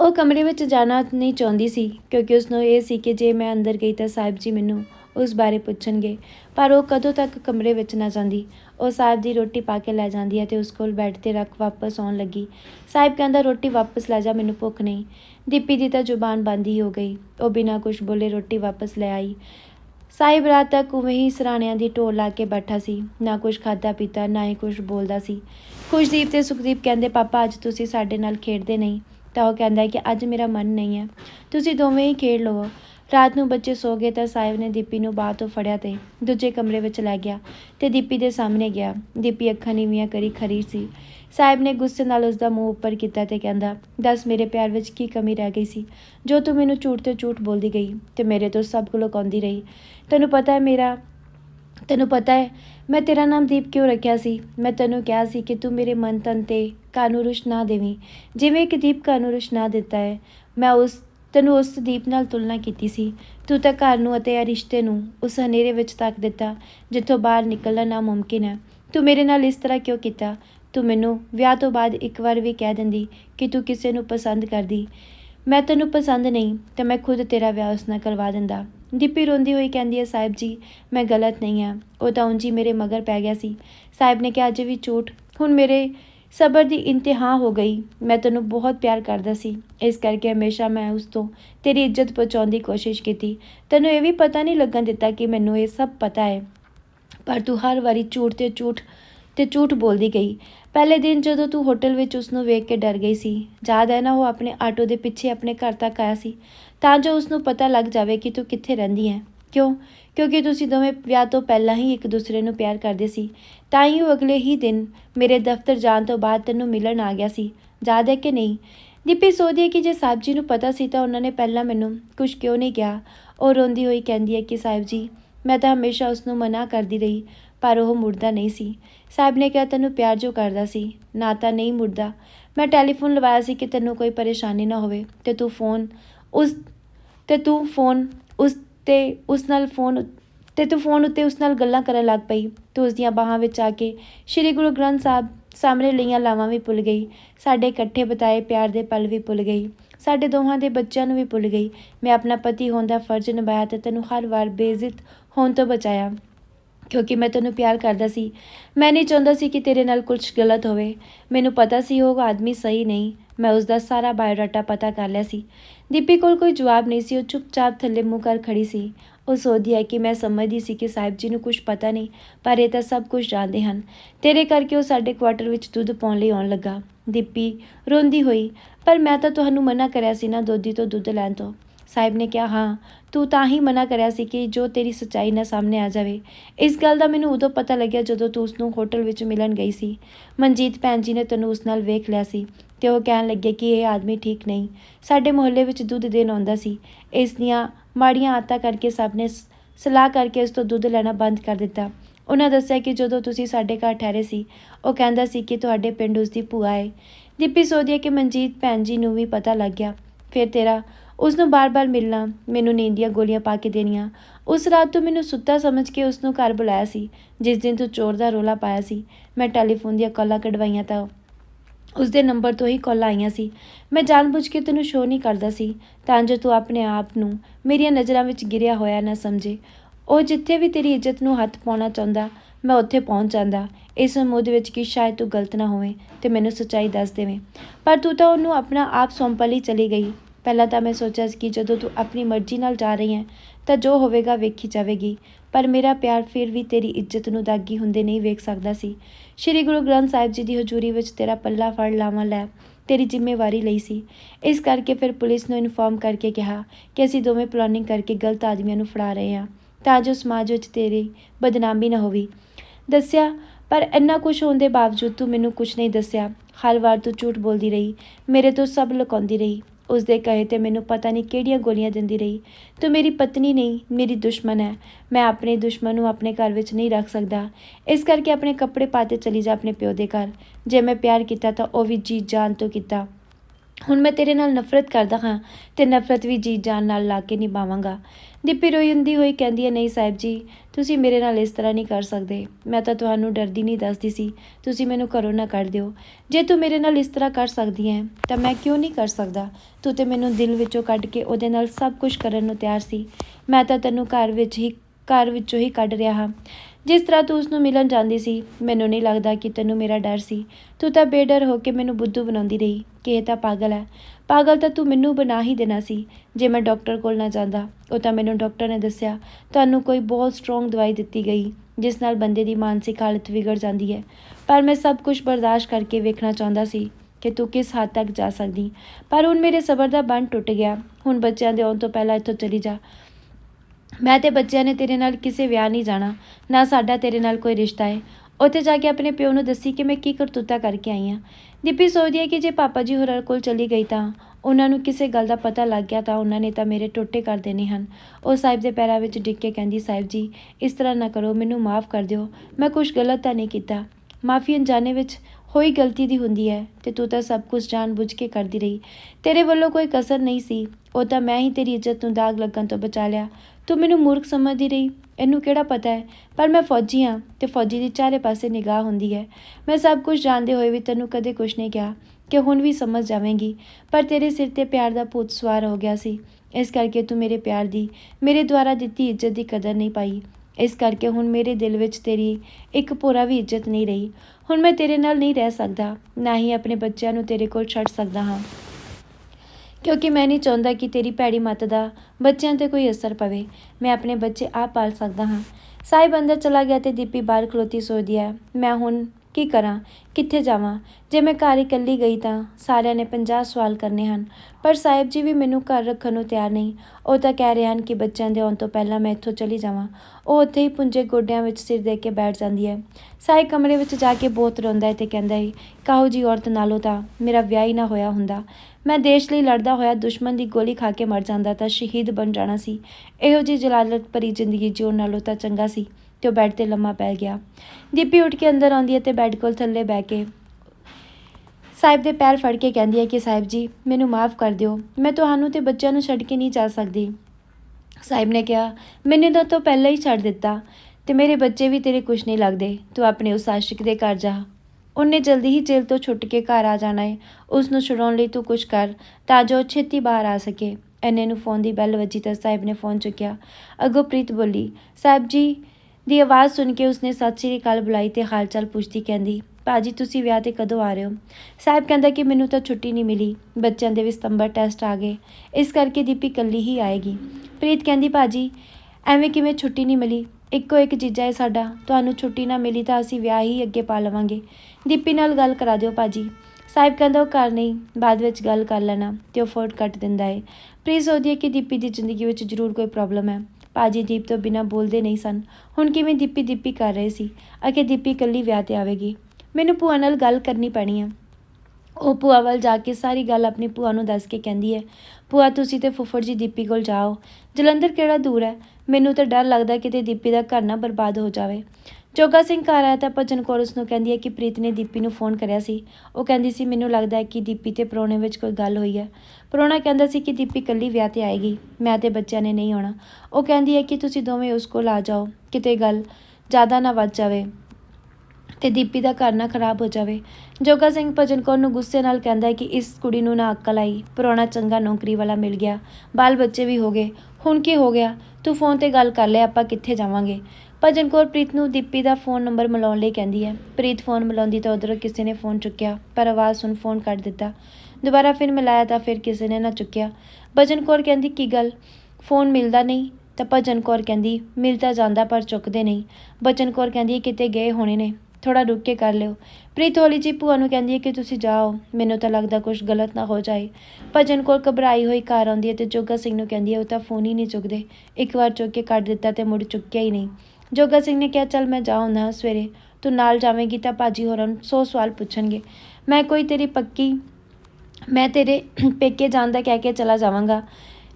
ਉਹ ਕਮਰੇ ਵਿੱਚ ਜਾਣਾ ਨਹੀਂ ਚਾਹੁੰਦੀ ਸੀ, ਕਿਉਂਕਿ ਉਸ ਨੂੰ ਇਹ ਸੀ ਕਿ ਜੇ ਮੈਂ ਅੰਦਰ ਗਈ ਤਾਂ ਸਾਹਿਬ ਜੀ ਮੈਨੂੰ ਉਸ ਬਾਰੇ ਪੁੱਛਣਗੇ। ਪਰ ਉਹ ਕਦੋਂ ਤੱਕ ਕਮਰੇ ਵਿੱਚ ਨਾ ਜਾਂਦੀ। ਉਹ ਸਾਹਿਬ ਦੀ ਰੋਟੀ ਪਾ ਕੇ ਲੈ ਜਾਂਦੀ ਹੈ ਤੇ ਉਸ ਕੋਲ ਬੈੱਡ ਤੇ ਰੱਖ ਵਾਪਸ ਆਉਣ ਲੱਗੀ। ਸਾਹਿਬ ਕਹਿੰਦਾ, ਰੋਟੀ ਵਾਪਸ ਲੈ ਜਾ, ਮੈਨੂੰ ਭੁੱਖ ਨਹੀਂ। ਦੀਪੀ ਦੀ ਤਾਂ ਜ਼ੁਬਾਨ ਬੰਦ ਹੀ ਹੋ ਗਈ। ਉਹ ਬਿਨਾਂ ਕੁਝ ਬੋਲੇ ਰੋਟੀ ਵਾਪਸ ਲੈ ਆਈ। ਸਾਹਿਬ ਰਾਤ ਤੱਕ ਉਵੇਂ ਹੀ ਸਰਾਣਿਆਂ ਦੀ ਢੋਲ ਲਾ ਕੇ ਬੈਠਾ ਸੀ। ਨਾ ਕੁਝ ਖਾਦਾ ਪੀਤਾ, ਨਾ ਹੀ ਕੁਝ ਬੋਲਦਾ ਸੀ। ਖੁਸ਼ਦੀਪ ਤੇ ਸੁਖਦੀਪ ਕਹਿੰਦੇ, ਪਾਪਾ, ਅੱਜ ਤੁਸੀਂ ਸਾਡੇ ਨਾਲ ਖੇਡਦੇ ਨਹੀਂ। ਤਾਂ ਉਹ ਕਹਿੰਦਾ ਕਿ ਅੱਜ ਮੇਰਾ ਮਨ ਨਹੀਂ ਹੈ। ਤੁਸੀਂ ਦੋਵੇਂ ਹੀ ਖੇਡ ਲਵੋ। ਰਾਤ ਨੂੰ ਬੱਚੇ ਸੋ ਗਏ ਤਾਂ ਸਾਹਿਬ ਨੇ ਦੀਪੀ ਨੂੰ ਬਾਹ ਤੋਂ ਫੜਿਆ ਤੇ ਦੂਜੇ ਕਮਰੇ ਵਿੱਚ ਲੈ ਗਿਆ ਤੇ ਦੀਪੀ ਦੇ ਸਾਹਮਣੇ ਗਿਆ। ਦੀਪੀ ਅੱਖਾਂ ਨੀਵੀਆਂ ਕਰੀ ਖਰੀ ਸੀ। ਸਾਹਿਬ ਨੇ ਗੁੱਸੇ ਨਾਲ ਉਸ ਦਾ ਮੂੰਹ ਉੱਪਰ ਕੀਤਾ ਤੇ ਕਹਿੰਦਾ, ਦੱਸ ਮੇਰੇ ਪਿਆਰ ਵਿੱਚ ਕੀ ਕਮੀ ਰਹਿ ਗਈ ਸੀ? ਜੋ ਤੂੰ ਮੈਨੂੰ ਝੂਠ ਤੇ ਝੂਠ ਬੋਲਦੀ ਗਈ, ਤੇ ਮੇਰੇ ਤੋਂ ਸਭ ਕੁਝ ਲੁਕਾਉਂਦੀ ਰਹੀ। ਤੈਨੂੰ ਪਤਾ ਹੈ ਮੇਰਾ, ਤੈਨੂੰ ਪਤਾ ਹੈ, ਮੈਂ ਤੇਰਾ ਨਾਮ ਦੀਪ ਕਿਉਂ ਰੱਖਿਆ ਸੀ? ਮੈਂ ਤੈਨੂੰ ਕਿਹਾ ਸੀ ਕਿ ਤੂੰ ਮੇਰੇ ਮਨ ਤਨ ਤੇ ਕਾਨੂਰਸ਼ ਨਾ ਦੇਵੀਂ। ਜਿਵੇਂ ਕਿ ਦੀਪ ਕਾਨੂਰਸ਼ ਨਾ ਦਿੱਤਾ ਹੈ, ਮੈਂ ਉਸ ਤੈਨੂੰ ਉਸ ਦੀਪ ਨਾਲ ਤੁਲਨਾ ਕੀਤੀ ਸੀ। ਤੂੰ ਤਾਂ ਘਰ ਨੂੰ ਅਤੇ ਇਹ ਰਿਸ਼ਤੇ ਨੂੰ ਉਸ ਹਨੇਰੇ ਵਿੱਚ ਤੱਕ ਦਿੱਤਾ, ਜਿੱਥੋਂ ਬਾਹਰ ਨਿਕਲਣਾ ਨਾ ਨਾਮੁਮਕਿਨ ਹੈ। ਤੂੰ ਮੇਰੇ ਨਾਲ ਇਸ ਤਰ੍ਹਾਂ ਕਿਉਂ ਕੀਤਾ? ਤੂੰ ਮੈਨੂੰ ਵਿਆਹ ਤੋਂ ਬਾਅਦ ਇੱਕ ਵਾਰ ਵੀ ਕਹਿ ਦਿੰਦੀ ਕਿ ਤੂੰ ਕਿਸੇ ਨੂੰ ਪਸੰਦ ਕਰਦੀ। ਮੈਂ ਤੈਨੂੰ ਪਸੰਦ ਨਹੀਂ, ਤਾਂ ਮੈਂ ਖੁਦ ਤੇਰਾ ਵਿਆਹ ਉਸ ਨਾਲ ਕਰਵਾ ਦਿੰਦਾ। ਦੀਪੀ ਰੋਂਦੀ ਹੋਈ ਕਹਿੰਦੀ ਹੈ, ਸਾਹਿਬ ਜੀ, ਮੈਂ ਗਲਤ ਨਹੀਂ ਹਾਂ। ਉਹ ਤਾਂ ਉਂਝ ਹੀ ਮੇਰੇ ਮਗਰ ਪੈ ਗਿਆ ਸੀ। ਸਾਹਿਬ ਨੇ ਕਿਹਾ, ਅਜੇ ਵੀ ਝੂਠ। ਹੁਣ ਮੇਰੇ ਸਬਰ ਦੀ ਇੰਤਹਾ ਹੋ ਗਈ। ਮੈਂ ਤੈਨੂੰ ਬਹੁਤ ਪਿਆਰ ਕਰਦਾ ਸੀ। ਇਸ ਕਰਕੇ ਹਮੇਸ਼ਾ ਮੈਂ ਉਸ ਤੋਂ ਤੇਰੀ ਇੱਜ਼ਤ ਪਹੁੰਚਾਉਣ ਦੀ ਕੋਸ਼ਿਸ਼ ਕੀਤੀ। ਤੈਨੂੰ ਇਹ ਵੀ ਪਤਾ ਨਹੀਂ ਲੱਗਣ ਦਿੱਤਾ ਕਿ ਮੈਨੂੰ ਇਹ ਸਭ ਪਤਾ ਹੈ। ਪਰ ਤੂੰ ਹਰ ਵਾਰੀ ਝੂਠ ਤੇ ਝੂਠ ਤੇ ਝੂਠ ਬੋਲਦੀ ਗਈ। ਪਹਿਲੇ ਦਿਨ ਜਦੋਂ ਤੂੰ ਹੋਟਲ ਵਿੱਚ ਉਸ ਨੂੰ ਵੇਖ ਕੇ ਡਰ ਗਈ ਸੀ, ਯਾਦ ਹੈ ਨਾ ਉਹ ਆਪਣੇ ਆਟੋ ਦੇ ਪਿੱਛੇ ਆਪਣੇ ਘਰ ਤੱਕ ਆਇਆ ਸੀ। ਤਾਂ ਜੋ ਉਸ ਨੂੰ ਪਤਾ ਲੱਗ ਜਾਵੇ ਕਿ ਤੂੰ ਕਿੱਥੇ ਰਹਿੰਦੀ ਹੈ। ਕਿਉਂ? ਕਿਉਂਕਿ ਤੁਸੀਂ ਦੋਵੇਂ ਵਿਆਹ ਤੋਂ ਪਹਿਲਾਂ ਹੀ ਇੱਕ ਦੂਸਰੇ ਨੂੰ ਪਿਆਰ ਕਰਦੇ ਸੀ। ਤਾਂ ਹੀ ਉਹ ਅਗਲੇ ਹੀ ਦਿਨ ਮੇਰੇ ਦਫ਼ਤਰ ਜਾਣ ਤੋਂ ਬਾਅਦ ਤੈਨੂੰ ਮਿਲਣ ਆ ਗਿਆ ਸੀ। ਯਾਦ ਹੈ ਕਿ ਨਹੀਂ? ਦੀਪੀ ਸੋਚਦੀ ਹੈ ਕਿ ਜੇ ਸਾਹਿਬ ਜੀ ਨੂੰ ਪਤਾ ਸੀ ਤਾਂ ਉਹਨਾਂ ਨੇ ਪਹਿਲਾਂ ਮੈਨੂੰ ਕੁਝ ਕਿਉਂ ਨਹੀਂ ਕਿਹਾ। ਉਹ ਰੋਂਦੀ ਹੋਈ ਕਹਿੰਦੀ ਹੈ ਕਿ ਸਾਹਿਬ ਜੀ, ਮੈਂ ਤਾਂ ਹਮੇਸ਼ਾ ਉਸ ਨੂੰ ਮਨਾ ਕਰਦੀ ਰਹੀ, ਪਰ ਉਹ ਮੁੜਦਾ ਨਹੀਂ ਸੀ। ਸਾਹਿਬ ਨੇ ਕਿਹਾ, ਤੈਨੂੰ ਪਿਆਰ ਜੋ ਕਰਦਾ ਸੀ, ਨਾ ਤਾਂ ਨਹੀਂ ਮੁੜਦਾ। ਮੈਂ ਟੈਲੀਫੋਨ ਲਵਾਇਆ ਸੀ ਕਿ ਤੈਨੂੰ ਕੋਈ ਪਰੇਸ਼ਾਨੀ ਨਾ ਹੋਵੇ ਤੇ ਤੂੰ ਫੋਨ ਉਸ, ਤੇ ਤੂੰ ਫੋਨ ਉਸ ਅਤੇ ਉਸ ਨਾਲ ਫੋਨ ਅਤੇ ਤੂੰ ਫੋਨ ਉੱਤੇ ਉਸ ਨਾਲ ਗੱਲਾਂ ਕਰਨ ਲੱਗ ਪਈ। ਤੂੰ ਉਸ ਦੀਆਂ ਬਾਹਾਂ ਵਿੱਚ ਆ ਕੇ ਸ੍ਰੀ ਗੁਰੂ ਗ੍ਰੰਥ ਸਾਹਿਬ ਸਾਹਮਣੇ ਲਈਆਂ ਲਾਵਾਂ ਵੀ ਭੁੱਲ ਗਈ। ਸਾਡੇ ਇਕੱਠੇ ਬਿਤਾਏ ਪਿਆਰ ਦੇ ਪਲ ਵੀ ਭੁੱਲ ਗਈ। ਸਾਡੇ ਦੋਹਾਂ ਦੇ ਬੱਚਿਆਂ ਨੂੰ ਵੀ ਭੁੱਲ ਗਈ। ਮੈਂ ਆਪਣਾ ਪਤੀ ਹੋਣ ਦਾ ਫਰਜ਼ ਨਿਭਾਇਆ ਅਤੇ ਤੈਨੂੰ ਹਰ ਵਾਰ ਬੇਇੱਜ਼ਤ ਹੋਣ ਤੋਂ ਬਚਾਇਆ। ਕਿਉਂਕਿ ਮੈਂ ਤੈਨੂੰ ਪਿਆਰ ਕਰਦਾ ਸੀ। ਮੈਂ ਨਹੀਂ ਚਾਹੁੰਦਾ ਸੀ ਕਿ ਤੇਰੇ ਨਾਲ ਕੁਝ ਗਲਤ ਹੋਵੇ। ਮੈਨੂੰ ਪਤਾ ਸੀ ਉਹ ਆਦਮੀ ਸਹੀ ਨਹੀਂ। ਮੈਂ ਉਸ ਦਾ ਸਾਰਾ ਬਾਇਓਡਾਟਾ ਪਤਾ ਕਰ ਲਿਆ ਸੀ। ਦੀਪੀ ਕੋਲ ਕੋਈ ਜਵਾਬ ਨਹੀਂ ਸੀ। ਉਹ ਚੁੱਪਚਾਪ ਥੱਲੇ ਮੂੰਹ ਕਰ ਖੜੀ ਸੀ। ਉਹ ਸੋਚਦੀ ਹੈ ਕਿ ਮੈਂ ਸਮਝਦੀ ਸੀ ਕਿ ਸਾਹਿਬ ਜੀ ਨੂੰ ਕੁਝ ਪਤਾ ਨਹੀਂ, ਪਰ ਇਹ ਤਾਂ ਸਭ ਕੁਝ ਜਾਣਦੇ ਹਨ। ਤੇਰੇ ਕਰਕੇ ਉਹ ਸਾਡੇ ਕੁਆਟਰ ਵਿੱਚ ਦੁੱਧ ਪਾਉਣ ਲਈ ਆਉਣ ਲੱਗਾ। ਦੀਪੀ ਰੋਂਦੀ ਹੋਈ, ਪਰ ਮੈਂ ਤਾਂ ਤੁਹਾਨੂੰ ਮਨਾ ਕਰਿਆ ਸੀ ਨਾ ਦੋਦੀ ਤੋਂ ਦੁੱਧ ਲੈਣ ਤੋਂ। ਸਾਹਿਬ ਨੇ ਕਿਹਾ, ਹਾਂ, ਤੂੰ ਤਾਂ ਹੀ ਮਨਾ ਕਰਿਆ ਸੀ ਕਿ ਜੋ ਤੇਰੀ ਸੱਚਾਈ ਨਾ ਸਾਹਮਣੇ ਆ ਜਾਵੇ। ਇਸ ਗੱਲ ਦਾ ਮੈਨੂੰ ਉਦੋਂ ਪਤਾ ਲੱਗਿਆ ਜਦੋਂ ਤੂੰ ਉਸ ਨੂੰ ਹੋਟਲ ਵਿੱਚ ਮਿਲਣ ਗਈ ਸੀ। ਮਨਜੀਤ ਭੈਣ ਜੀ ਨੇ ਤੈਨੂੰ ਉਸ ਨਾਲ ਵੇਖ ਲਿਆ ਸੀ ਤੇ ਉਹ ਕਹਿਣ ਲੱਗੇ ਕਿ ਇਹ ਆਦਮੀ ਠੀਕ ਨਹੀਂ। ਸਾਡੇ ਮੁਹੱਲੇ ਵਿੱਚ ਦੁੱਧ ਦੇਣ ਆਉਂਦਾ ਸੀ। ਇਸ ਦੀਆਂ ਮਾੜੀਆਂ ਆਦਤਾਂ ਕਰਕੇ ਸਭ ਨੇ ਸਲਾਹ ਕਰਕੇ ਉਸ ਤੋਂ ਦੁੱਧ ਲੈਣਾ ਬੰਦ ਕਰ ਦਿੱਤਾ। ਉਹਨਾਂ ਦੱਸਿਆ ਕਿ ਜਦੋਂ ਤੁਸੀਂ ਸਾਡੇ ਘਰ ਠਹਿਰੇ ਸੀ, ਉਹ ਕਹਿੰਦਾ ਸੀ ਕਿ ਤੁਹਾਡੇ ਪਿੰਡ ਉਸ ਦੀ ਭੂਆ ਹੈ ਦੀਪੀ ਸੋਚਦੀ ਹੈ ਕਿ ਮਨਜੀਤ ਭੈਣ ਜੀ ਨੂੰ ਵੀ ਪਤਾ ਲੱਗ ਗਿਆ। ਫਿਰ ਤੇਰਾ ਉਸ ਨੂੰ ਬਾਰ-ਬਾਰ ਮਿਲਣਾ, ਮੈਨੂੰ ਨੀਂਦ ਦੀਆਂ ਗੋਲੀਆਂ ਪਾ ਕੇ ਦੇਣੀਆਂ। ਉਸ ਰਾਤ ਤੂੰ ਮੈਨੂੰ ਸੁੱਤਾ ਸਮਝ ਕੇ ਉਸ ਨੂੰ ਘਰ ਬੁਲਾਇਆ ਸੀ, ਜਿਸ ਦਿਨ ਤੂੰ ਚੋਰ ਦਾ ਰੋਲਾ ਪਾਇਆ ਸੀ। ਮੈਂ ਟੈਲੀਫੋਨ ਦੀਆਂ ਕਾਲਾਂ ਕਢਵਾਈਆਂ ਤਾਂ ਉਸ ਦੇ ਨੰਬਰ ਤੋਂ ਹੀ ਕਾਲਾਂ ਆਈਆਂ ਸੀ। ਮੈਂ ਜਾਣਬੁੱਝ ਕੇ ਤੈਨੂੰ ਸ਼ੋਅ ਨਹੀਂ ਕਰਦਾ ਸੀ, ਤਾਂ ਜੋ ਤੂੰ ਆਪਣੇ ਆਪ ਨੂੰ ਮੇਰੀਆਂ ਨਜ਼ਰਾਂ ਵਿੱਚ ਗਿਰਿਆ ਹੋਇਆ ਨਾ ਸਮਝੇ। ਉਹ ਜਿੱਥੇ ਵੀ ਤੇਰੀ ਇੱਜ਼ਤ ਨੂੰ ਹੱਥ ਪਾਉਣਾ ਚਾਹੁੰਦਾ, ਮੈਂ ਉੱਥੇ ਪਹੁੰਚ ਜਾਂਦਾ। ਇਸ ਉਮੀਦ ਵਿੱਚ ਕਿ ਸ਼ਾਇਦ ਤੂੰ ਗਲਤ ਨਾ ਹੋਵੇਂ ਤੇ ਮੈਨੂੰ ਸੱਚਾਈ ਦੱਸ ਦੇਵੇਂ। ਪਰ ਤੂੰ ਤਾਂ ਉਹਨੂੰ ਆਪਣਾ ਆਪ ਸੌਂਪਣ ਲਈ ਚਲੀ ਗਈ। ਪਹਿਲਾਂ ਤਾਂ ਮੈਂ ਸੋਚਿਆ ਸੀ ਕਿ ਜਦੋਂ ਤੂੰ ਆਪਣੀ ਮਰਜ਼ੀ ਨਾਲ ਜਾ ਰਹੀ ਹੈ, ਤਾਂ ਜੋ ਹੋਵੇਗਾ ਵੇਖੀ ਜਾਵੇਗੀ। ਪਰ ਮੇਰਾ ਪਿਆਰ ਫਿਰ ਵੀ ਤੇਰੀ ਇੱਜ਼ਤ ਨੂੰ ਦਾਗੀ ਹੁੰਦੇ ਨਹੀਂ ਵੇਖ ਸਕਦਾ ਸੀ। ਸ਼੍ਰੀ ਗੁਰੂ ਗ੍ਰੰਥ ਸਾਹਿਬ ਜੀ ਦੀ ਹਜ਼ੂਰੀ ਵਿੱਚ ਤੇਰਾ ਪੱਲਾ ਫੜ ਲਾਵਾਂ ਲੈ ਤੇਰੀ ਜ਼ਿੰਮੇਵਾਰੀ ਲਈ ਸੀ। ਇਸ ਕਰਕੇ ਫਿਰ ਪੁਲਿਸ ਨੂੰ ਇਨਫੋਰਮ ਕਰਕੇ ਕਿਹਾ ਕਿ ਅਸੀਂ ਦੋਵੇਂ ਪਲਾਨਿੰਗ ਕਰਕੇ ਗਲਤ ਆਦਮੀਆਂ ਨੂੰ ਫੜਾ ਰਹੇ ਹਾਂ, ਤਾਂ ਜੋ ਸਮਾਜ ਵਿੱਚ ਤੇਰੀ ਬਦਨਾਮੀ ਨਾ ਹੋਵੇ। ਦੱਸਿਆ, ਪਰ ਇੰਨਾ ਕੁਝ ਹੋਣ ਦੇ ਬਾਵਜੂਦ ਤੂੰ ਮੈਨੂੰ ਕੁਝ ਨਹੀਂ ਦੱਸਿਆ। ਹਰ ਵਾਰ ਤੂੰ ਝੂਠ ਬੋਲਦੀ ਰਹੀ, ਮੇਰੇ ਤੋਂ ਸਭ ਲੁਕਾਉਂਦੀ ਰਹੀ। ਉਸ ਦੇ ਕਹੇ ਤੇ ਮੈਨੂੰ ਪਤਾ ਨਹੀਂ ਕਿਹੜੀਆਂ ਗੋਲੀਆਂ ਦਿੰਦੀ ਰਹੀ। ਤੂੰ ਮੇਰੀ ਪਤਨੀ ਨਹੀਂ, ਮੇਰੀ ਦੁਸ਼ਮਣ ਹੈ। ਮੈਂ ਆਪਣੇ ਦੁਸ਼ਮਣ ਨੂੰ ਆਪਣੇ ਘਰ ਵਿੱਚ ਨਹੀਂ ਰੱਖ ਸਕਦਾ। ਇਸ ਕਰਕੇ ਆਪਣੇ ਕੱਪੜੇ ਪਾ ਕੇ ਚਲੀ ਜਾ ਆਪਣੇ ਪਿਓ ਦੇ ਘਰ। ਜੇ ਮੈਂ ਪਿਆਰ ਕੀਤਾ ਤਾਂ ਉਹ ਵੀ ਜੀ ਜਾਨ ਤੋਂ ਕੀਤਾ। ਹੁਣ ਮੈਂ ਤੇਰੇ ਨਾਲ ਨਫ਼ਰਤ ਕਰਦਾ ਹਾਂ ਤੇ ਨਫ਼ਰਤ ਵੀ ਜੀ ਜਾਨ ਨਾਲ ਲਾ ਕੇ ਨਿਭਾਵਾਂਗਾ। ਦੀਪੀ ਰੋਈ ਹੁੰਦੀ ਹੋਈ ਕਹਿੰਦੀ ਹੈ, ਨਹੀਂ ਸਾਹਿਬ ਜੀ, ਤੁਸੀਂ ਮੇਰੇ ਨਾਲ ਇਸ ਤਰ੍ਹਾਂ ਨਹੀਂ ਕਰ ਸਕਦੇ। ਮੈਂ ਤਾਂ ਤੁਹਾਨੂੰ ਡਰਦੀ ਨਹੀਂ ਦੱਸਦੀ ਸੀ। ਤੁਸੀਂ ਮੈਨੂੰ ਘਰੋਂ ਨਾ ਕੱਢ ਦਿਓ। ਜੇ ਤੂੰ ਮੇਰੇ ਨਾਲ ਇਸ ਤਰ੍ਹਾਂ ਕਰ ਸਕਦੀ ਹੈ, ਤਾਂ ਮੈਂ ਕਿਉਂ ਨਹੀਂ ਕਰ ਸਕਦਾ? ਤੂੰ ਤੇ ਮੈਨੂੰ ਦਿਲ ਵਿੱਚੋਂ ਕੱਢ ਕੇ ਉਹਦੇ ਨਾਲ ਸਭ ਕੁਝ ਕਰਨ ਨੂੰ ਤਿਆਰ ਸੀ। ਮੈਂ ਤਾਂ ਤੈਨੂੰ ਘਰ ਵਿੱਚ ਹੀ, ਘਰ ਵਿੱਚੋਂ ਹੀ ਕੱਢ ਰਿਹਾ ਹਾਂ। ਜਿਸ ਤਰ੍ਹਾਂ ਤੂੰ ਉਸ ਨੂੰ ਮਿਲਣ ਜਾਂਦੀ ਸੀ, ਮੈਨੂੰ ਨਹੀਂ ਲੱਗਦਾ ਕਿ ਤੈਨੂੰ ਮੇਰਾ ਡਰ ਸੀ। ਤੂੰ ਤਾਂ ਬੇਡਰ ਹੋ ਕੇ ਮੈਨੂੰ ਬੁੱਧੂ ਬਣਾਉਂਦੀ ਰਹੀ। ਕਿ ਇਹ ਤਾਂ ਪਾਗਲ ਹੈ। ਪਾਗਲ ਤਾਂ ਤੂੰ ਮੈਨੂੰ ਬਣਾ ਹੀ ਦੇਣਾ ਸੀ। ਜੇ ਮੈਂ ਡਾਕਟਰ ਕੋਲ ਨਾ ਜਾਂਦਾ, ਉਹ ਤਾਂ ਮੈਨੂੰ ਡਾਕਟਰ ਨੇ ਦੱਸਿਆ, ਤੁਹਾਨੂੰ ਕੋਈ ਬਹੁਤ ਸਟਰੋਂਗ ਦਵਾਈ ਦਿੱਤੀ ਗਈ, ਜਿਸ ਨਾਲ ਬੰਦੇ ਦੀ ਮਾਨਸਿਕ ਹਾਲਤ ਵਿਗੜ ਜਾਂਦੀ ਹੈ। ਪਰ ਮੈਂ ਸਭ ਕੁਝ ਬਰਦਾਸ਼ਤ ਕਰਕੇ ਵੇਖਣਾ ਚਾਹੁੰਦਾ ਸੀ ਕਿ ਤੂੰ ਕਿਸ ਹੱਦ ਤੱਕ ਜਾ ਸਕਦੀ। ਪਰ ਹੁਣ ਮੇਰੇ ਸਬਰ ਦਾ ਬੰਨ ਟੁੱਟ ਗਿਆ। ਹੁਣ ਬੱਚਿਆਂ ਦੇ ਆਉਣ ਤੋਂ ਪਹਿਲਾਂ ਇੱਥੋਂ ਚਲੀ ਜਾ। ਮੈਂ ਤੇ ਬੱਚਿਆਂ ਨੇ ਤੇਰੇ ਨਾਲ ਕਿਸੇ ਵਿਆਹ ਨਹੀਂ ਜਾਣਾ, ਨਾ ਸਾਡਾ ਤੇਰੇ ਨਾਲ ਕੋਈ ਰਿਸ਼ਤਾ ਹੈ ਉੱਥੇ ਜਾ ਕੇ ਆਪਣੇ ਪਿਓ ਨੂੰ ਦੱਸੀ ਕਿ ਮੈਂ ਕੀ ਕਰਤੂਤਾ ਕਰਕੇ ਆਈ ਹਾਂ ਦੀਪੀ ਸੋਚਦੀ ਹੈ ਕਿ ਜੇ ਪਾਪਾ ਜੀ ਹੋਰਾਂ ਕੋਲ ਚਲੀ ਗਈ ਤਾਂ, ਉਹਨਾਂ ਨੂੰ ਕਿਸੇ ਗੱਲ ਦਾ ਪਤਾ ਲੱਗ ਗਿਆ ਤਾਂ ਉਹਨਾਂ ਨੇ ਤਾਂ ਮੇਰੇ ਟੋਟੇ ਕਰ ਦੇਣੇ ਹਨ। ਉਹ ਸਾਹਿਬ ਦੇ ਪੈਰਾਂ ਵਿੱਚ ਡਿੱਗ ਕੇ ਕਹਿੰਦੀ, ਸਾਹਿਬ ਜੀ, ਇਸ ਤਰ੍ਹਾਂ ਨਾ ਕਰੋ, ਮੈਨੂੰ ਮਾਫ ਕਰ ਦਿਓ। ਮੈਂ ਕੁਝ ਗਲਤ ਤਾਂ ਨਹੀਂ ਕੀਤਾ। ਮਾਫੀ ਅਣਜਾਣੇ ਵਿੱਚ ਹੋਈ ਗਲਤੀ ਦੀ ਹੁੰਦੀ ਹੈ ਤੇ ਤੂੰ ਤਾਂ ਸਭ ਕੁਝ ਜਾਣਬੁੱਝ ਕੇ ਕਰਦੀ ਰਹੀ। ਤੇਰੇ ਵੱਲੋਂ ਕੋਈ ਕਸਰ ਨਹੀਂ ਸੀ। ਉਹ ਤਾਂ ਮੈਂ ਹੀ ਤੇਰੀ ਇੱਜ਼ਤ ਨੂੰ ਦਾਗ ਲੱਗਣ ਤੋਂ ਬਚਾ ਲਿਆ। ਤੂੰ ਮੈਨੂੰ ਮੂਰਖ ਸਮਝਦੀ ਰਹੀ। ਇਹਨੂੰ ਕਿਹੜਾ ਪਤਾ ਹੈ? ਪਰ ਮੈਂ ਫੌਜੀ ਹਾਂ ਤੇ ਫੌਜੀ ਦੀ ਚਾਰੇ ਪਾਸੇ ਨਿਗਾਹ ਹੁੰਦੀ ਹੈ। ਮੈਂ ਸਭ ਕੁਝ ਜਾਣਦੇ ਹੋਏ ਵੀ ਤੈਨੂੰ ਕਦੇ ਕੁਝ ਨਹੀਂ ਕਿਹਾ ਕਿ ਹੁਣ ਵੀ ਸਮਝ ਜਾਵੇਂਗੀ। ਪਰ ਤੇਰੇ ਸਿਰ ਤੇ ਪਿਆਰ ਦਾ ਭੂਤ ਸਵਾਰ ਹੋ ਗਿਆ ਸੀ। ਇਸ ਕਰਕੇ ਤੂੰ ਮੇਰੇ ਪਿਆਰ ਦੀ, ਮੇਰੇ ਦੁਆਰਾ ਦਿੱਤੀ ਇੱਜ਼ਤ ਦੀ ਕਦਰ ਨਹੀਂ ਪਾਈ। ਇਸ ਕਰਕੇ ਹੁਣ ਮੇਰੇ ਦਿਲ ਵਿੱਚ ਤੇਰੀ ਇੱਕ ਪੂਰਾ ਵੀ ਇੱਜ਼ਤ ਨਹੀਂ ਰਹੀ। ਹੁਣ ਮੈਂ ਤੇਰੇ ਨਾਲ ਨਹੀਂ ਰਹਿ ਸਕਦਾ, ਨਾ ਹੀ ਆਪਣੇ ਬੱਚਿਆਂ ਨੂੰ ਤੇਰੇ ਕੋਲ ਛੱਡ ਸਕਦਾ ਹਾਂ। ਕਿਉਂਕਿ ਮੈਂ ਨਹੀਂ ਚਾਹੁੰਦਾ ਕਿ ਤੇਰੀ ਭੈੜੀ ਮੱਤ ਦਾ ਬੱਚਿਆਂ ਤੇ ਕੋਈ ਅਸਰ ਪਵੇ, ਮੈਂ ਆਪਣੇ ਬੱਚੇ ਆਪ ਪਾਲ ਸਕਦਾ ਹਾਂ। ਸਾਹਿਬ ਅੰਦਰ ਚਲਾ ਗਿਆ ਤੇ ਦੀਪੀ ਬਾਹਰ ਖਲੋਤੀ ਸੋਚਦੀ ਹੈ, ਮੈਂ ਹੁਣ ਕੀ ਕਰਾਂ? ਕਿੱਥੇ ਜਾਵਾਂ? ਜੇ ਮੈਂ ਘਰ ਇਕੱਲੀ ਗਈ ਤਾਂ ਸਾਰਿਆਂ ਨੇ 50 ਸਵਾਲ ਕਰਨੇ ਹਨ। ਪਰ ਸਾਹਿਬ ਜੀ ਵੀ ਮੈਨੂੰ ਘਰ ਰੱਖਣ ਨੂੰ ਤਿਆਰ ਨਹੀਂ। ਉਹ ਤਾਂ ਕਹਿ ਰਹੇ ਹਨ ਕਿ ਬੱਚਿਆਂ ਦੇ ਆਉਣ ਤੋਂ ਪਹਿਲਾਂ ਮੈਂ ਇੱਥੋਂ ਚਲੀ ਜਾਵਾਂ। ਉਹ ਉੱਥੇ ਹੀ ਪੁੰਜੇ ਗੋਡਿਆਂ ਵਿੱਚ ਸਿਰ ਦੇ ਕੇ ਬੈਠ ਜਾਂਦੀ ਹੈ। ਸਾਹਿਬ ਕਮਰੇ ਵਿੱਚ ਜਾ ਕੇ ਬਹੁਤ ਰੋਂਦਾ ਹੈ ਤੇ ਕਹਿੰਦਾ ਹੈ, ਕਾਹੋ ਜੀ ਔਰਤ ਨਾਲੋਂ ਤਾਂ ਮੇਰਾ ਵਿਆਹ ਹੀ ਨਾ ਹੋਇਆ ਹੁੰਦਾ। ਮੈਂ ਦੇਸ਼ ਲਈ ਲੜਦਾ ਹੋਇਆ ਦੁਸ਼ਮਣ ਦੀ ਗੋਲੀ ਖਾ ਕੇ ਮਰ ਜਾਂਦਾ ਤਾਂ ਸ਼ਹੀਦ ਬਣ ਜਾਣਾ ਸੀ। ਇਹੋ ਜਿਹੀ ਜਲਾਲਤ ਭਰੀ ਜ਼ਿੰਦਗੀ ਜਿਉਣ ਨਾਲੋਂ ਤਾਂ ਚੰਗਾ ਸੀ। ਤੇ ਉਹ ਬੈੱਡ ਤੇ ਲੰਮਾ ਪੈ ਗਿਆ। ਦੀਪੀ ਉੱਠ ਕੇ ਅੰਦਰ ਆਉਂਦੀ ਹੈ ਤੇ ਬੈੱਡ ਕੋਲ ਥੱਲੇ ਬਹਿ ਕੇ ਸਾਹਿਬ ਦੇ ਪੈਰ ਫੜ ਕੇ ਕਹਿੰਦੀ ਹੈ ਕਿ ਸਾਹਿਬ ਜੀ, ਮੈਨੂੰ ਮਾਫ ਕਰ ਦਿਓ। ਮੈਂ ਤੁਹਾਨੂੰ ਤੇ ਬੱਚਿਆਂ ਨੂੰ ਛੱਡ ਕੇ ਨਹੀਂ ਜਾ ਸਕਦੀ। ਸਾਹਿਬ ਨੇ ਕਿਹਾ, ਮੈਨੂੰ ਤਾਂ ਤੋਂ ਪਹਿਲਾਂ ਹੀ ਛੱਡ ਦਿੱਤਾ ਤੇ ਮੇਰੇ ਬੱਚੇ ਵੀ ਤੇਰੇ ਕੁਛ ਨਹੀਂ ਲੱਗਦੇ। ਤੂੰ ਆਪਣੇ ਉਸ ਆਸ਼ਿਕ ਦੇ ਘਰ ਜਾ। ਉਹਨੇ ਜਲਦੀ ਹੀ ਜੇਲ੍ਹ ਤੋਂ ਛੁੱਟ ਕੇ ਘਰ ਆ ਜਾਣਾ ਹੈ। ਉਸ ਨੂੰ ਛੁਡਾਉਣ ਲਈ ਤੂੰ ਕੁਝ ਕਰ ਤਾਂ ਜੋ ਉਹ ਛੇਤੀ ਬਾਹਰ ਆ ਸਕੇ। ਐਨੇ ਨੂੰ ਫੋਨ ਦੀ ਬੈਲ ਵੱਜੀ ਤਾਂ ਸਾਹਿਬ ਨੇ ਫੋਨ ਚੁੱਕਿਆ। ਅੱਗੋਂ ਪ੍ਰੀਤ ਬੋਲੀ, ਸਾਹਿਬ ਜੀ ਦੀ ਆਵਾਜ਼ ਸੁਣ ਕੇ ਉਸਨੇ ਸਤਿ ਸ਼੍ਰੀ ਅਕਾਲ ਬੁਲਾਈ ਤੇ ਹਾਲ ਚਾਲ ਪੁੱਛਦੀ ਕਹਿੰਦੀ, ਭਾਜੀ, ਤੁਸੀਂ ਵਿਆਹ ਤੇ ਕਦੋਂ ਆ ਰਹੇ ਹੋ? ਸਾਹਿਬ ਕਹਿੰਦਾ ਕਿ ਮੈਨੂੰ ਤਾਂ ਛੁੱਟੀ ਨਹੀਂ ਮਿਲੀ। ਬੱਚਿਆਂ ਦੇ ਵੀ ਸਤੰਬਰ ਟੈਸਟ ਆ ਗਏ। ਇਸ ਕਰਕੇ ਦੀਪੀ ਇਕੱਲੀ ਹੀ ਆਏਗੀ। ਪ੍ਰੀਤ ਕਹਿੰਦੀ, ਭਾਜੀ, ਐਵੇਂ ਕਿਵੇਂ ਛੁੱਟੀ ਨਹੀਂ ਮਿਲੀ? ਇੱਕੋ ਇੱਕ ਜੀਜਾ ਹੈ ਸਾਡਾ। ਤੁਹਾਨੂੰ ਛੁੱਟੀ ਨਾ ਮਿਲੀ ਤਾਂ ਅਸੀਂ ਵਿਆਹ ਹੀ ਅੱਗੇ ਪਾ ਲਵਾਂਗੇ। ਦੀਪੀ ਨਾਲ ਗੱਲ ਕਰਾ ਦਿਓ, ਭਾਜੀ। ਸਾਹਿਬ ਕਹਿੰਦਾ, ਉਹ ਘਰ ਨਹੀਂ, ਬਾਅਦ ਵਿੱਚ ਗੱਲ ਕਰ ਲੈਣਾ ਤੇ ਉਹ ਫੋਨ ਕੱਟ ਦਿੰਦਾ ਹੈ ਪ੍ਰੀਤ ਸੋਚਦੀ ਹੈ ਕਿ ਦੀਪੀ ਦੀ ਜ਼ਿੰਦਗੀ ਵਿੱਚ ਜ਼ਰੂਰ ਕੋਈ ਪ੍ਰੋਬਲਮ ਹੈ। ਭਾਜੀ ਦੀਪ ਤੋਂ ਬਿਨਾਂ ਬੋਲਦੇ ਨਹੀਂ ਸਨ। ਹੁਣ ਕਿਵੇਂ ਦੀਪੀ ਦੀਪੀ ਕਰ ਰਹੇ ਸੀ? ਅਕੇ ਦੀਪੀ ਇਕੱਲੀ ਵਿਆਹ ਤੇ ਆਵੇਗੀ। ਮੈਨੂੰ ਭੂਆ ਨਾਲ ਗੱਲ ਕਰਨੀ ਪੈਣੀ ਹੈ ਉਹ ਭੂਆ ਵੱਲ ਜਾ ਕੇ ਸਾਰੀ ਗੱਲ ਆਪਣੀ ਭੂਆ ਨੂੰ ਦੱਸ ਕੇ ਕਹਿੰਦੀ ਹੈ, ਭੂਆ, ਤੁਸੀਂ ਤੇ ਫੁੱਫੜ ਜੀ ਦੀਪੀ ਕੋਲ ਜਾਓ। ਜਲੰਧਰ ਕਿਹੜਾ ਦੂਰ ਹੈ? ਮੈਨੂੰ ਤਾਂ ਡਰ ਲੱਗਦਾ ਕਿਤੇ ਦੀਪੀ ਦਾ ਘਰ ਨਾ ਬਰਬਾਦ ਹੋ ਜਾਵੇ। ਜੋਗਾ ਸਿੰਘ ਘਰ ਆਇਆ ਤਾਂ ਭਜਨ ਕੌਰ ਉਸ ਨੂੰ ਕਹਿੰਦੀ ਹੈ ਕਿ ਪ੍ਰੀਤ ਨੇ ਦੀਪੀ ਨੂੰ ਫੋਨ ਕਰਿਆ ਸੀ। ਉਹ ਕਹਿੰਦੀ ਸੀ, ਮੈਨੂੰ ਲੱਗਦਾ ਹੈ ਕਿ ਦੀਪੀ ਤੇ ਪ੍ਰਾਹੁਣੇ ਵਿੱਚ ਕੋਈ ਗੱਲ ਹੋਈ ਹੈ। ਪ੍ਰਾਹੁਣਾ ਕਹਿੰਦਾ ਸੀ ਕਿ ਦੀਪੀ ਇਕੱਲੀ ਵਿਆਹ ਤੇ ਆਏਗੀ। ਮੈਂ ਤੇ ਬੱਚਿਆਂ ਨੇ ਨਹੀਂ ਆਉਣਾ। ਉਹ ਕਹਿੰਦੀ ਹੈ ਕਿ ਤੁਸੀਂ ਦੋਵੇਂ ਉਸ ਕੋਲ ਆ ਜਾਓ। ਕਿਤੇ ਗੱਲ ਜ਼ਿਆਦਾ ਨਾ ਵੱਧ ਜਾਵੇ ਤੇ ਦੀਪੀ ਦਾ ਘਰ ਨਾ ਖਰਾਬ ਹੋ ਜਾਵੇ। ਜੋਗਾ ਸਿੰਘ ਭਜਨ ਕੌਰ ਨੂੰ ਗੁੱਸੇ ਨਾਲ ਕਹਿੰਦਾ ਹੈ ਕਿ ਇਸ ਕੁੜੀ ਨੂੰ ਨਾ ਅਕਲ ਆਈ। ਪ੍ਰਾਹੁਣਾ ਚੰਗਾ ਨੌਕਰੀ ਵਾਲਾ ਮਿਲ ਗਿਆ। ਬਾਲ ਬੱਚੇ ਵੀ ਹੋ ਗਏ। ਹੁਣ ਕੀ ਹੋ ਗਿਆ? ਤੂੰ ਫੋਨ ਤੇ ਗੱਲ ਕਰ ਲੈ, ਆਪਾਂ ਕਿੱਥੇ ਜਾਵਾਂਗੇ? ਭਜਨ ਕੌਰ ਪ੍ਰੀਤ ਨੂੰ ਦੀਪੀ ਦਾ ਫੋਨ ਨੰਬਰ ਮਿਲਾਉਣ ਲਈ ਕਹਿੰਦੀ ਹੈ। ਪ੍ਰੀਤ ਫੋਨ ਮਿਲਾਉਂਦੀ ਤਾਂ ਉਧਰੋਂ ਕਿਸੇ ਨੇ ਫੋਨ ਚੁੱਕਿਆ, ਪਰ ਆਵਾਜ਼ ਸੁਣ ਫੋਨ ਕੱਟ ਦਿੱਤਾ। ਦੁਬਾਰਾ ਫਿਰ ਮਿਲਾਇਆ ਤਾਂ ਫਿਰ ਕਿਸੇ ਨੇ ਨਾ ਚੁੱਕਿਆ। ਭਜਨ ਕੌਰ ਕਹਿੰਦੀ, ਕੀ ਗੱਲ? ਫੋਨ ਮਿਲਦਾ ਨਹੀਂ? ਤਾਂ ਭਜਨ ਕੌਰ ਕਹਿੰਦੀ, ਮਿਲ ਤਾਂ ਜਾਂਦਾ ਪਰ ਚੁੱਕਦੇ ਨਹੀਂ। ਬਚਨ ਕੌਰ ਕਹਿੰਦੀ ਕਿਤੇ ਗਏ ਹੋਣੇ ਨੇ। ਥੋੜਾ ਰੁਕ ਕੇ ਕਰ ਲਿਓ। ਪ੍ਰੀਤ ਹੌਲੀ ਜੀ ਭੂਆ ਨੂੰ ਕਹਿੰਦੀ ਹੈ ਕਿ ਤੁਸੀਂ ਜਾਓ, ਮੈਨੂੰ ਤਾਂ ਲੱਗਦਾ ਕੁਝ ਗਲਤ ਨਾ ਹੋ ਜਾਏ। ਭਜਨ ਕੌਰ ਘਬਰਾਈ ਹੋਈ ਘਰ ਆਉਂਦੀ ਹੈ ਤੇ ਜੋਗਾ ਸਿੰਘ ਨੂੰ ਕਹਿੰਦੀ ਹੈ, ਉਹ ਤਾਂ ਫੋਨ ਹੀ ਨਹੀਂ ਚੁੱਕਦੇ। ਇੱਕ ਵਾਰ ਚੁੱਕ ਕੇ ਕੱਢ ਦਿੱਤਾ ਤੇ ਮੁੜ ਚੁੱਕਿਆ ਹੀ ਨਹੀਂ। ਜੋਗਾ ਸਿੰਘ ਨੇ ਕਿਹਾ, ਚੱਲ ਮੈਂ ਜਾਉਂਦਾ ਸਵੇਰੇ। ਤੂੰ ਨਾਲ ਜਾਵੇਂਗੀ ਤਾਂ ਭਾਜੀ ਹੋਰਾਂ ਨੂੰ ਸੌ ਸਵਾਲ ਪੁੱਛਣਗੇ। ਮੈਂ ਕੋਈ ਤੇਰੀ ਪੱਕੀ, ਮੈਂ ਤੇਰੇ ਪੇਕੇ ਜਾਣ ਦਾ ਕਹਿ ਕੇ ਚਲਾ ਜਾਵਾਂਗਾ।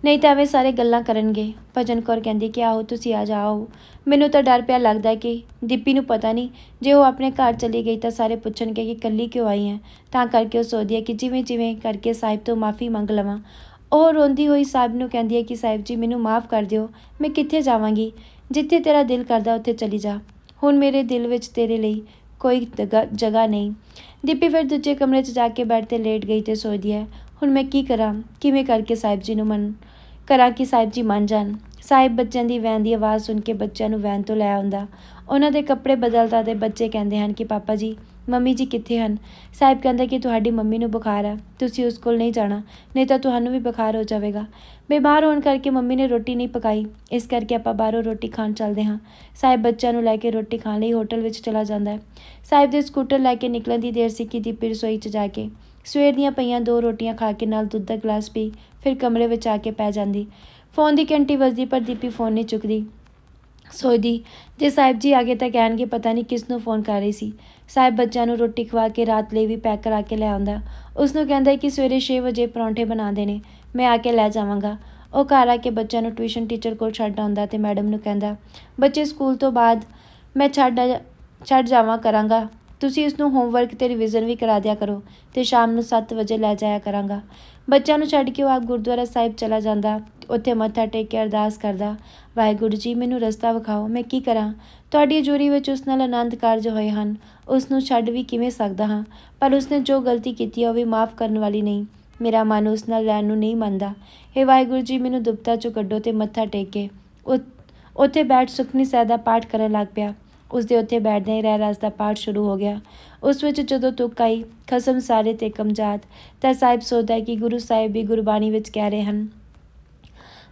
ਨਹੀਂ ਤਾਂ ਐਵੇਂ ਸਾਰੇ ਗੱਲਾਂ ਕਰਨਗੇ। ਭਜਨ ਕੌਰ ਕਹਿੰਦੀ, ਕਿ ਆਹੋ, ਤੁਸੀਂ ਆ ਜਾਓ। ਮੈਨੂੰ ਤਾਂ ਡਰ ਪਿਆ ਲੱਗਦਾ ਕਿ ਦੀਪੀ ਨੂੰ ਪਤਾ ਨਹੀਂ। ਜੇ ਉਹ ਆਪਣੇ ਘਰ ਚਲੀ ਗਈ ਤਾਂ ਸਾਰੇ ਪੁੱਛਣਗੇ ਕਿ ਕੱਲੀ ਕਿਉਂ ਆਈ ਹੈ? ਤਾਂ ਕਰਕੇ ਉਹ ਸੋਚਦੀ ਹੈ ਕਿ ਜਿਵੇਂ ਜਿਵੇਂ ਕਰਕੇ ਸਾਹਿਬ ਤੋਂ ਮਾਫੀ ਮੰਗ ਲਵਾਂ। ਉਹ ਰੋਂਦੀ ਹੋਈ ਸਾਹਿਬ ਨੂੰ ਕਹਿੰਦੀ ਹੈ ਕਿ ਸਾਹਿਬ ਜੀ, ਮੈਨੂੰ ਮਾਫ ਕਰ ਦਿਓ। ਮੈਂ ਕਿੱਥੇ ਜਾਵਾਂਗੀ? ਜਿੱਥੇ ਤੇਰਾ ਦਿਲ ਕਰਦਾ ਉੱਥੇ ਚਲੀ ਜਾ। ਹੁਣ ਮੇਰੇ ਦਿਲ ਵਿੱਚ ਤੇਰੇ ਲਈ ਕੋਈ ਦਗਾ- ਜਗ੍ਹਾ ਨਹੀਂ। ਦੀਪੀ ਫਿਰ ਦੂਜੇ ਕਮਰੇ 'ਚ ਜਾ ਕੇ ਬੈੱਡ ਤੇ ਲੇਟ ਗਈ ਤੇ ਸੋਚਦੀ ਹੈ, ਹੁਣ ਮੈਂ ਕੀ ਕਰਾਂ? ਕਿਵੇਂ ਕਰਕੇ ਸਾਹਿਬ ਜੀ ਨੂੰ ਮੰਨ ਕਰਾਂ ਕਿ ਸਾਹਿਬ ਜੀ ਮੰਨ ਜਾਣ? ਸਾਹਿਬ ਬੱਚਿਆਂ ਦੀ ਵੈਨ ਦੀ ਆਵਾਜ਼ ਸੁਣ ਕੇ ਬੱਚਿਆਂ ਨੂੰ ਵੈਨ ਤੋਂ ਲੈ ਆਉਂਦਾ। ਉਹਨਾਂ ਦੇ ਕੱਪੜੇ ਬਦਲਦਾ ਤੇ ਬੱਚੇ ਕਹਿੰਦੇ ਹਨ ਕਿ ਪਾਪਾ ਜੀ ਮੰਮੀ ਜੀ ਕਿੱਥੇ ਹਨ? ਸਾਹਿਬ ਕਹਿੰਦਾ ਕਿ ਤੁਹਾਡੀ ਮੰਮੀ ਨੂੰ ਬੁਖਾਰ ਹੈ ਤੁਸੀਂ ਉਸ ਕੋਲ ਨਹੀਂ ਜਾਣਾ, ਨਹੀਂ ਤਾਂ ਤੁਹਾਨੂੰ ਵੀ ਬੁਖਾਰ ਹੋ ਜਾਵੇਗਾ। ਬਿਮਾਰ ਹੋਣ ਕਰਕੇ ਮੰਮੀ ਨੇ ਰੋਟੀ ਨਹੀਂ ਪਕਾਈ। ਇਸ ਕਰਕੇ ਆਪਾਂ ਬਾਹਰੋਂ ਰੋਟੀ ਖਾਣ ਚੱਲਦੇ ਹਾਂ। ਸਾਹਿਬ ਬੱਚਿਆਂ ਨੂੰ ਲੈ ਕੇ ਰੋਟੀ ਖਾਣ ਲਈ ਹੋਟਲ ਵਿੱਚ ਚਲਾ ਜਾਂਦਾ ਹੈ। ਸਾਹਿਬ ਦੇ ਸਕੂਟਰ ਲੈ ਕੇ ਨਿਕਲਣ ਦੀ ਦੇਰ ਸੀ ਕਿ ਦੀਪੀ ਰਸੋਈ 'ਚ ਜਾ ਕੇ। ਸਵੇਰ ਦੀਆਂ ਪਈਆਂ ਦੋ ਰੋਟੀਆਂ ਖਾ ਕੇ ਨਾਲ ਦੁੱਧ ਦਾ ਗਲਾਸ ਪੀ, ਫਿਰ ਕਮਰੇ ਵਿੱਚ ਆ ਕੇ ਪੈ ਜਾਂਦੀ। ਫੋਨ ਦੀ ਘੰਟੀ ਵੱਜਦੀ ਪਰ ਦੀਪੀ ਫੋਨ ਨਹੀਂ ਚੁੱਕਦੀ। ਸੋਚਦੀ, ਜੇ ਸਾਹਿਬ ਜੀ ਆ ਗਏ ਤਾਂ ਕਹਿਣਗੇ ਪਤਾ ਨਹੀਂ ਕਿਸ ਨੂੰ ਫੋਨ ਕਰ ਰਹੀ ਸੀ। ਸਾਹਿਬ ਬੱਚਿਆਂ ਨੂੰ ਰੋਟੀ ਖਵਾ ਕੇ ਰਾਤ ਲਈ ਵੀ ਪੈਕ ਕਰਾ ਕੇ ਲੈ ਆਉਂਦਾ। ਉਸ ਨੂੰ ਕਹਿੰਦਾ ਕਿ ਸਵੇਰੇ 6 ਵਜੇ ਪਰੌਂਠੇ ਬਣਾ ਦੇਣੇ, ਮੈਂ ਆ ਕੇ ਲੈ ਜਾਵਾਂਗਾ। ਉਹ ਘਰ ਆ ਕੇ ਬੱਚਿਆਂ ਨੂੰ ਟਿਊਸ਼ਨ ਟੀਚਰ ਕੋਲ ਛੱਡ ਆਉਂਦਾ ਤੇ ਮੈਡਮ ਨੂੰ ਕਹਿੰਦਾ, ਬੱਚੇ ਸਕੂਲ ਤੋਂ ਬਾਅਦ ਮੈਂ ਛੱਡ ਛੱਡ ਜਾਵਾਂ ਕਰਾਂਗਾ। ਤੁਸੀਂ ਇਸ ਨੂੰ ਹੋਮਵਰਕ ਤੇ ਰਿਵੀਜ਼ਨ ਵੀ ਕਰਾ ਦਿਆ ਕਰੋ ਤੇ ਸ਼ਾਮ ਨੂੰ 7 ਵਜੇ ਲੈ ਜਾਇਆ ਕਰਾਂਗਾ। ਬੱਚਿਆਂ ਨੂੰ ਛੱਡ ਕੇ ਉਹ ਆਪ ਗੁਰਦੁਆਰਾ ਸਾਹਿਬ ਚਲਾ ਜਾਂਦਾ। ਉੱਥੇ ਮੱਥਾ ਟੇਕ ਕੇ ਅਰਦਾਸ ਕਰਦਾ, ਵਾਹਿਗੁਰੂ ਜੀ, ਮੈਨੂੰ ਰਸਤਾ ਵਿਖਾਓ, ਮੈਂ ਕੀ ਕਰਾਂ? ਤੁਹਾਡੀ ਜੂਰੀ ਵਿੱਚ ਉਸ ਨਾਲ ਆਨੰਦ ਕਾਰਜ ਹੋਏ ਹਨ। ਉਸ ਨੂੰ ਛੱਡ ਵੀ ਕਿਵੇਂ ਸਕਦਾ ਹਾਂ? ਪਰ ਉਸਨੇ ਜੋ ਗਲਤੀ ਕੀਤੀ ਹੈ ਉਹ ਵੀ ਮਾਫ ਕਰਨ ਵਾਲੀ ਨਹੀਂ। ਮੇਰਾ ਮਨ ਉਸ ਨਾਲ ਲੈਣ ਨੂੰ ਨਹੀਂ ਮੰਨਦਾ। ਹੇ ਵਾਹਿਗੁਰੂ ਜੀ, ਮੈਨੂੰ ਦੁਬਤਾ ਚੋਂ ਕੱਢੋ ਤੇ ਮੱਥਾ ਟੇਕ ਕੇ। ਉ- ਉੱਥੇ ਬੈਠ ਸੁਖਨੀ ਸਾਹਿਬ ਦਾ ਪਾਠ ਕਰਨ ਲੱਗ ਪਿਆ। ਉਸ ਦੇ ਉੱਥੇ ਬੈਠਦੇ ਹੀ ਰਹਿ ਰਾਸ ਦਾ ਪਾਠ ਸ਼ੁਰੂ ਹੋ ਗਿਆ। ਉਸ ਵਿੱਚ ਜਦੋਂ ਤੁਕ ਆਈ, ਖਸਮ ਸਾਰੇ ਤੇ ਕਮਜਾਤ, ਤਾਂ ਸਾਹਿਬ ਸੋਚਦਾ ਕਿ ਗੁਰੂ ਸਾਹਿਬ ਵੀ ਗੁਰਬਾਣੀ ਵਿੱਚ ਕਹਿ ਰਹੇ ਹਨ।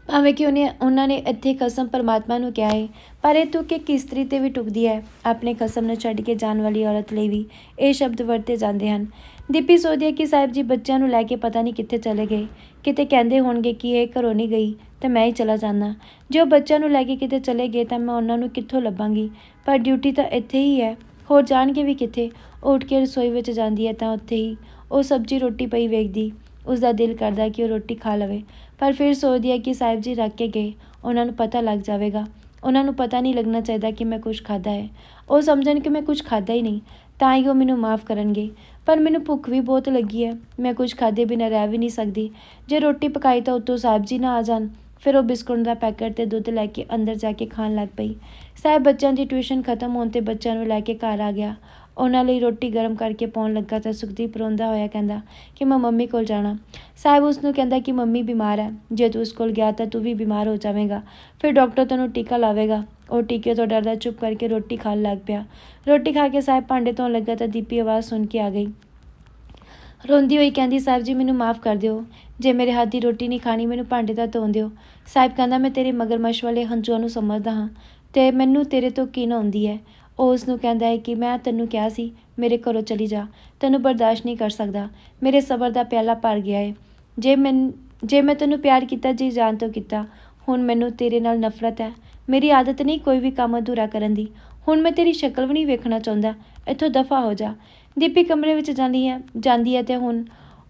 ਭਾਵੇਂ ਕਿ ਉਹਨੇ ਉਹਨਾਂ ਨੇ ਇੱਥੇ ਕਸਮ ਪਰਮਾਤਮਾ ਨੂੰ ਕਿਹਾ ਹੈ ਪਰ ਇਹ ਤੁਕ ਇੱਕ ਇਸਤਰੀ ਤੇ ਵੀ ਟੁਕਦੀ ਹੈ? ਆਪਣੇ ਕਸਮ ਨੂੰ ਛੱਡ ਕੇ ਜਾਣ ਵਾਲੀ ਔਰਤ ਲਈ ਵੀ ਇਹ ਸ਼ਬਦ ਵਰਤੇ ਜਾਂਦੇ ਹਨ। ਦੀਪੀ ਸੋਚਦੀ ਹੈ ਕਿ ਸਾਹਿਬ ਜੀ ਬੱਚਿਆਂ ਨੂੰ ਲੈ ਕੇ ਪਤਾ ਨਹੀਂ ਕਿੱਥੇ ਚਲੇ ਗਏ। ਕਿਤੇ ਕਹਿੰਦੇ ਹੋਣਗੇ ਕਿ ਇਹ ਘਰੋਂ ਨਹੀਂ ਗਈ, ਤਾਂ ਮੈਂ ਹੀ ਚਲਾ ਜਾਂਦਾ। ਜੇ ਉਹ ਬੱਚਿਆਂ ਨੂੰ ਲੈ ਕੇ ਕਿਤੇ ਚਲੇ ਗਏ, ਤਾਂ ਮੈਂ ਉਹਨਾਂ ਨੂੰ ਕਿੱਥੋਂ ਲੱਭਾਂਗੀ? ਪਰ ਡਿਊਟੀ ਤਾਂ ਇੱਥੇ ਹੀ ਹੈ। ਹੋਰ ਜਾਣਗੇ ਵੀ ਕਿੱਥੇ? ਉਹ ਉੱਠ ਕੇ ਰਸੋਈ ਵਿੱਚ ਜਾਂਦੀ ਹੈ ਤਾਂ ਉੱਥੇ ਹੀ ਉਹ ਸਬਜ਼ੀ ਰੋਟੀ ਪਈ ਵੇਖਦੀ। ਉਸ ਦਾ ਦਿਲ ਕਰਦਾ ਕਿ ਉਹ ਰੋਟੀ ਖਾ ਲਵੇ। ਪਰ ਫਿਰ ਸੋਚਦੀ ਹੈ ਕਿ ਸਾਹਿਬ ਜੀ ਰੱਖ ਕੇ ਗਏ। ਉਹਨਾਂ ਨੂੰ ਪਤਾ ਲੱਗ ਜਾਵੇਗਾ। ਉਹਨਾਂ ਨੂੰ ਪਤਾ ਨਹੀਂ ਲੱਗਣਾ ਚਾਹੀਦਾ ਕਿ ਮੈਂ ਕੁਝ ਖਾਦਾ ਹੈ। ਉਹ ਸਮਝਣ ਕਿ ਮੈਂ ਕੁਝ ਖਾਦਾ ਹੀ ਨਹੀਂ, ਤਾਂ ਹੀ ਉਹ ਮੈਨੂੰ ਮਾਫ ਕਰਨਗੇ। ਪਰ ਮੈਨੂੰ ਭੁੱਖ ਵੀ ਬਹੁਤ ਲੱਗੀ ਹੈ। ਮੈਂ ਕੁਝ ਖਾਦੇ ਬਿਨਾਂ ਰਹਿ ਵੀ ਨਹੀਂ ਸਕਦੀ। ਜੇ ਰੋਟੀ ਪਕਾਈ ਤਾਂ ਉੱਤੋਂ ਸਾਹਿਬ ਜੀ ਨਾ ਆ ਜਾਣ। ਫਿਰ ਉਹ ਬਿਸਕੁਟ ਦਾ ਪੈਕਟ ਤੇ ਦੁੱਧ ਲੈ ਕੇ ਅੰਦਰ ਜਾ ਕੇ ਖਾਣ ਲੱਗ ਪਈ। ਸਾਹਿਬ ਬੱਚਿਆਂ ਦੀ ਟਿਊਸ਼ਨ ਖਤਮ ਹੋਣ ਤੇ ਬੱਚਿਆਂ ਨੂੰ ਲੈ ਕੇ ਘਰ ਆ ਗਿਆ। ਉਹਨਾਂ ਲਈ ਰੋਟੀ ਗਰਮ ਕਰਕੇ ਪਾਉਣ ਲੱਗਾ ਤਾਂ ਸੁਖਦੀਪ ਰੋਂਦਾ ਹੋਇਆ ਕਹਿੰਦਾ ਕਿ ਮੈਂ ਮੰਮੀ ਕੋਲ ਜਾਣਾ। ਸਾਹਿਬ ਉਸ ਨੂੰ ਕਹਿੰਦਾ ਕਿ ਮੰਮੀ ਬਿਮਾਰ ਹੈ। ਜੇ ਤੂੰ ਉਸ ਕੋਲ ਗਿਆ ਤਾਂ ਤੂੰ ਵੀ ਬਿਮਾਰ ਹੋ ਜਾਵੇਂਗਾ। ਫਿਰ ਡਾਕਟਰ ਤੈਨੂੰ ਟੀਕਾ ਲਾਵੇਗਾ। ਉਹ ਟੀਕੇ ਤੋਂ ਡਰਦਾ ਚੁੱਪ ਕਰਕੇ ਰੋਟੀ ਖਾਣ ਲੱਗ ਪਿਆ। ਰੋਟੀ ਖਾ ਕੇ ਸਾਹਿਬ ਭਾਂਡੇ ਧੋਣ ਲੱਗਾ ਤਾਂ ਦੀਪੀ ਆਵਾਜ਼ ਸੁਣ ਕੇ ਆ ਗਈ। ਰੋਂਦੀ ਹੋਈ ਕਹਿੰਦੀ, ਸਾਹਿਬ ਜੀ, ਮੈਨੂੰ ਮਾਫ ਕਰ ਦਿਓ। ਜੇ ਮੇਰੇ ਹੱਥ ਦੀ ਰੋਟੀ ਨਹੀਂ ਖਾਣੀ, ਮੈਨੂੰ ਭਾਂਡੇ ਤਾਂ ਧੋਣ ਦਿਓ। ਸਾਹਿਬ ਕਹਿੰਦਾ, ਮੈਂ ਤੇਰੇ ਮਗਰਮੱਛ ਵਾਲੇ ਹੰਝੂਆਂ ਨੂੰ ਸਮਝਦਾ ਹਾਂ ਤੇ ਮੈਨੂੰ ਤੇਰੇ ਤੋਂ ਕੀ ਨਾ ਹੁੰਦੀ ਹੈ। ਉਹ ਉਸ ਨੂੰ ਕਹਿੰਦਾ ਹੈ ਕਿ ਮੈਂ ਤੈਨੂੰ ਕਿਹਾ ਸੀ, ਮੇਰੇ ਘਰੋਂ ਚਲੀ ਜਾ, ਤੈਨੂੰ ਬਰਦਾਸ਼ਤ ਨਹੀਂ ਕਰ ਸਕਦਾ, ਮੇਰੇ ਸਬਰ ਦਾ ਪਿਆਲਾ ਭਰ ਗਿਆ ਹੈ ਜੇ ਮੈਂ ਜੇ ਮੈਂ ਤੈਨੂੰ ਪਿਆਰ ਕੀਤਾ, ਜੀ ਜਾਨ ਤੋਂ ਕੀਤਾ, ਹੁਣ ਮੈਨੂੰ ਤੇਰੇ ਨਾਲ ਨਫ਼ਰਤ ਹੈ। ਮੇਰੀ ਆਦਤ ਨਹੀਂ ਕੋਈ ਵੀ ਕੰਮ ਅਧੂਰਾ ਕਰਨ ਦੀ। ਹੁਣ ਮੈਂ ਤੇਰੀ ਸ਼ਕਲ ਵੀ ਨਹੀਂ ਵੇਖਣਾ ਚਾਹੁੰਦਾ। ਇੱਥੋਂ ਦਫਾ ਹੋ ਜਾ। ਦੀਪੀ ਕਮਰੇ ਵਿੱਚ ਜਾਂਦੀ ਹੈ ਜਾਂਦੀ ਹੈ ਤੇ ਹੁਣ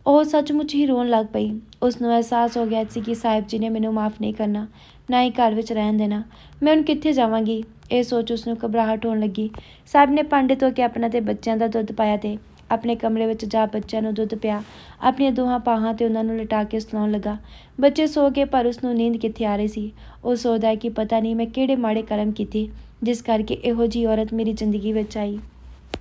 ਉਹ ਸੱਚਮੁੱਚ ਹੀ ਰੋਣ ਲੱਗ ਪਈ। ਉਸ ਨੂੰ ਅਹਿਸਾਸ ਹੋ ਗਿਆ ਸੀ ਕਿ ਸਾਹਿਬ ਜੀ ਨੇ ਮੈਨੂੰ ਮਾਫ ਨਹੀਂ ਕਰਨਾ, ਨਾ ਹੀ ਘਰ ਵਿੱਚ ਰਹਿਣ ਦੇਣਾ। ਮੈਂ ਹੁਣ ਕਿੱਥੇ ਜਾਵਾਂਗੀ? ਇਹ ਸੋਚ ਉਸ ਨੂੰ ਘਬਰਾਹਟ ਹੋਣ ਲੱਗੀ। ਸਾਹਿਬ ਨੇ ਭਾਂਡੇ ਧੋ ਕੇ ਆਪਣਾ ਤੇ ਬੱਚਿਆਂ ਦਾ ਦੁੱਧ ਪਾਇਆ ਤੇ ਆਪਣੇ ਕਮਰੇ ਵਿੱਚ ਜਾ ਬੱਚਿਆਂ ਨੂੰ ਦੁੱਧ ਪਿਆ। ਆਪਣੀਆਂ ਦੋਹਾਂ ਪਾਹਾਂ ਤੇ ਉਹਨਾਂ ਨੂੰ ਲਟਾ ਕੇ ਸੁਲਾਉਣ ਲੱਗਾ। ਬੱਚੇ ਸੋ ਗਏ, ਪਰ ਉਸ ਨੂੰ ਨੀਂਦ ਕਿੱਥੇ ਆ ਰਹੀ ਸੀ? ਉਹ ਸੋਚਦਾ ਹੈ ਕਿ ਪਤਾ ਨਹੀਂ ਮੈਂ ਕਿਹੜੇ ਮਾੜੇ ਕਰਮ ਕੀਤੇ, ਜਿਸ ਕਰਕੇ ਇਹੋ ਜੀ ਔਰਤ ਮੇਰੀ ਜ਼ਿੰਦਗੀ ਵਿੱਚ ਆਈ।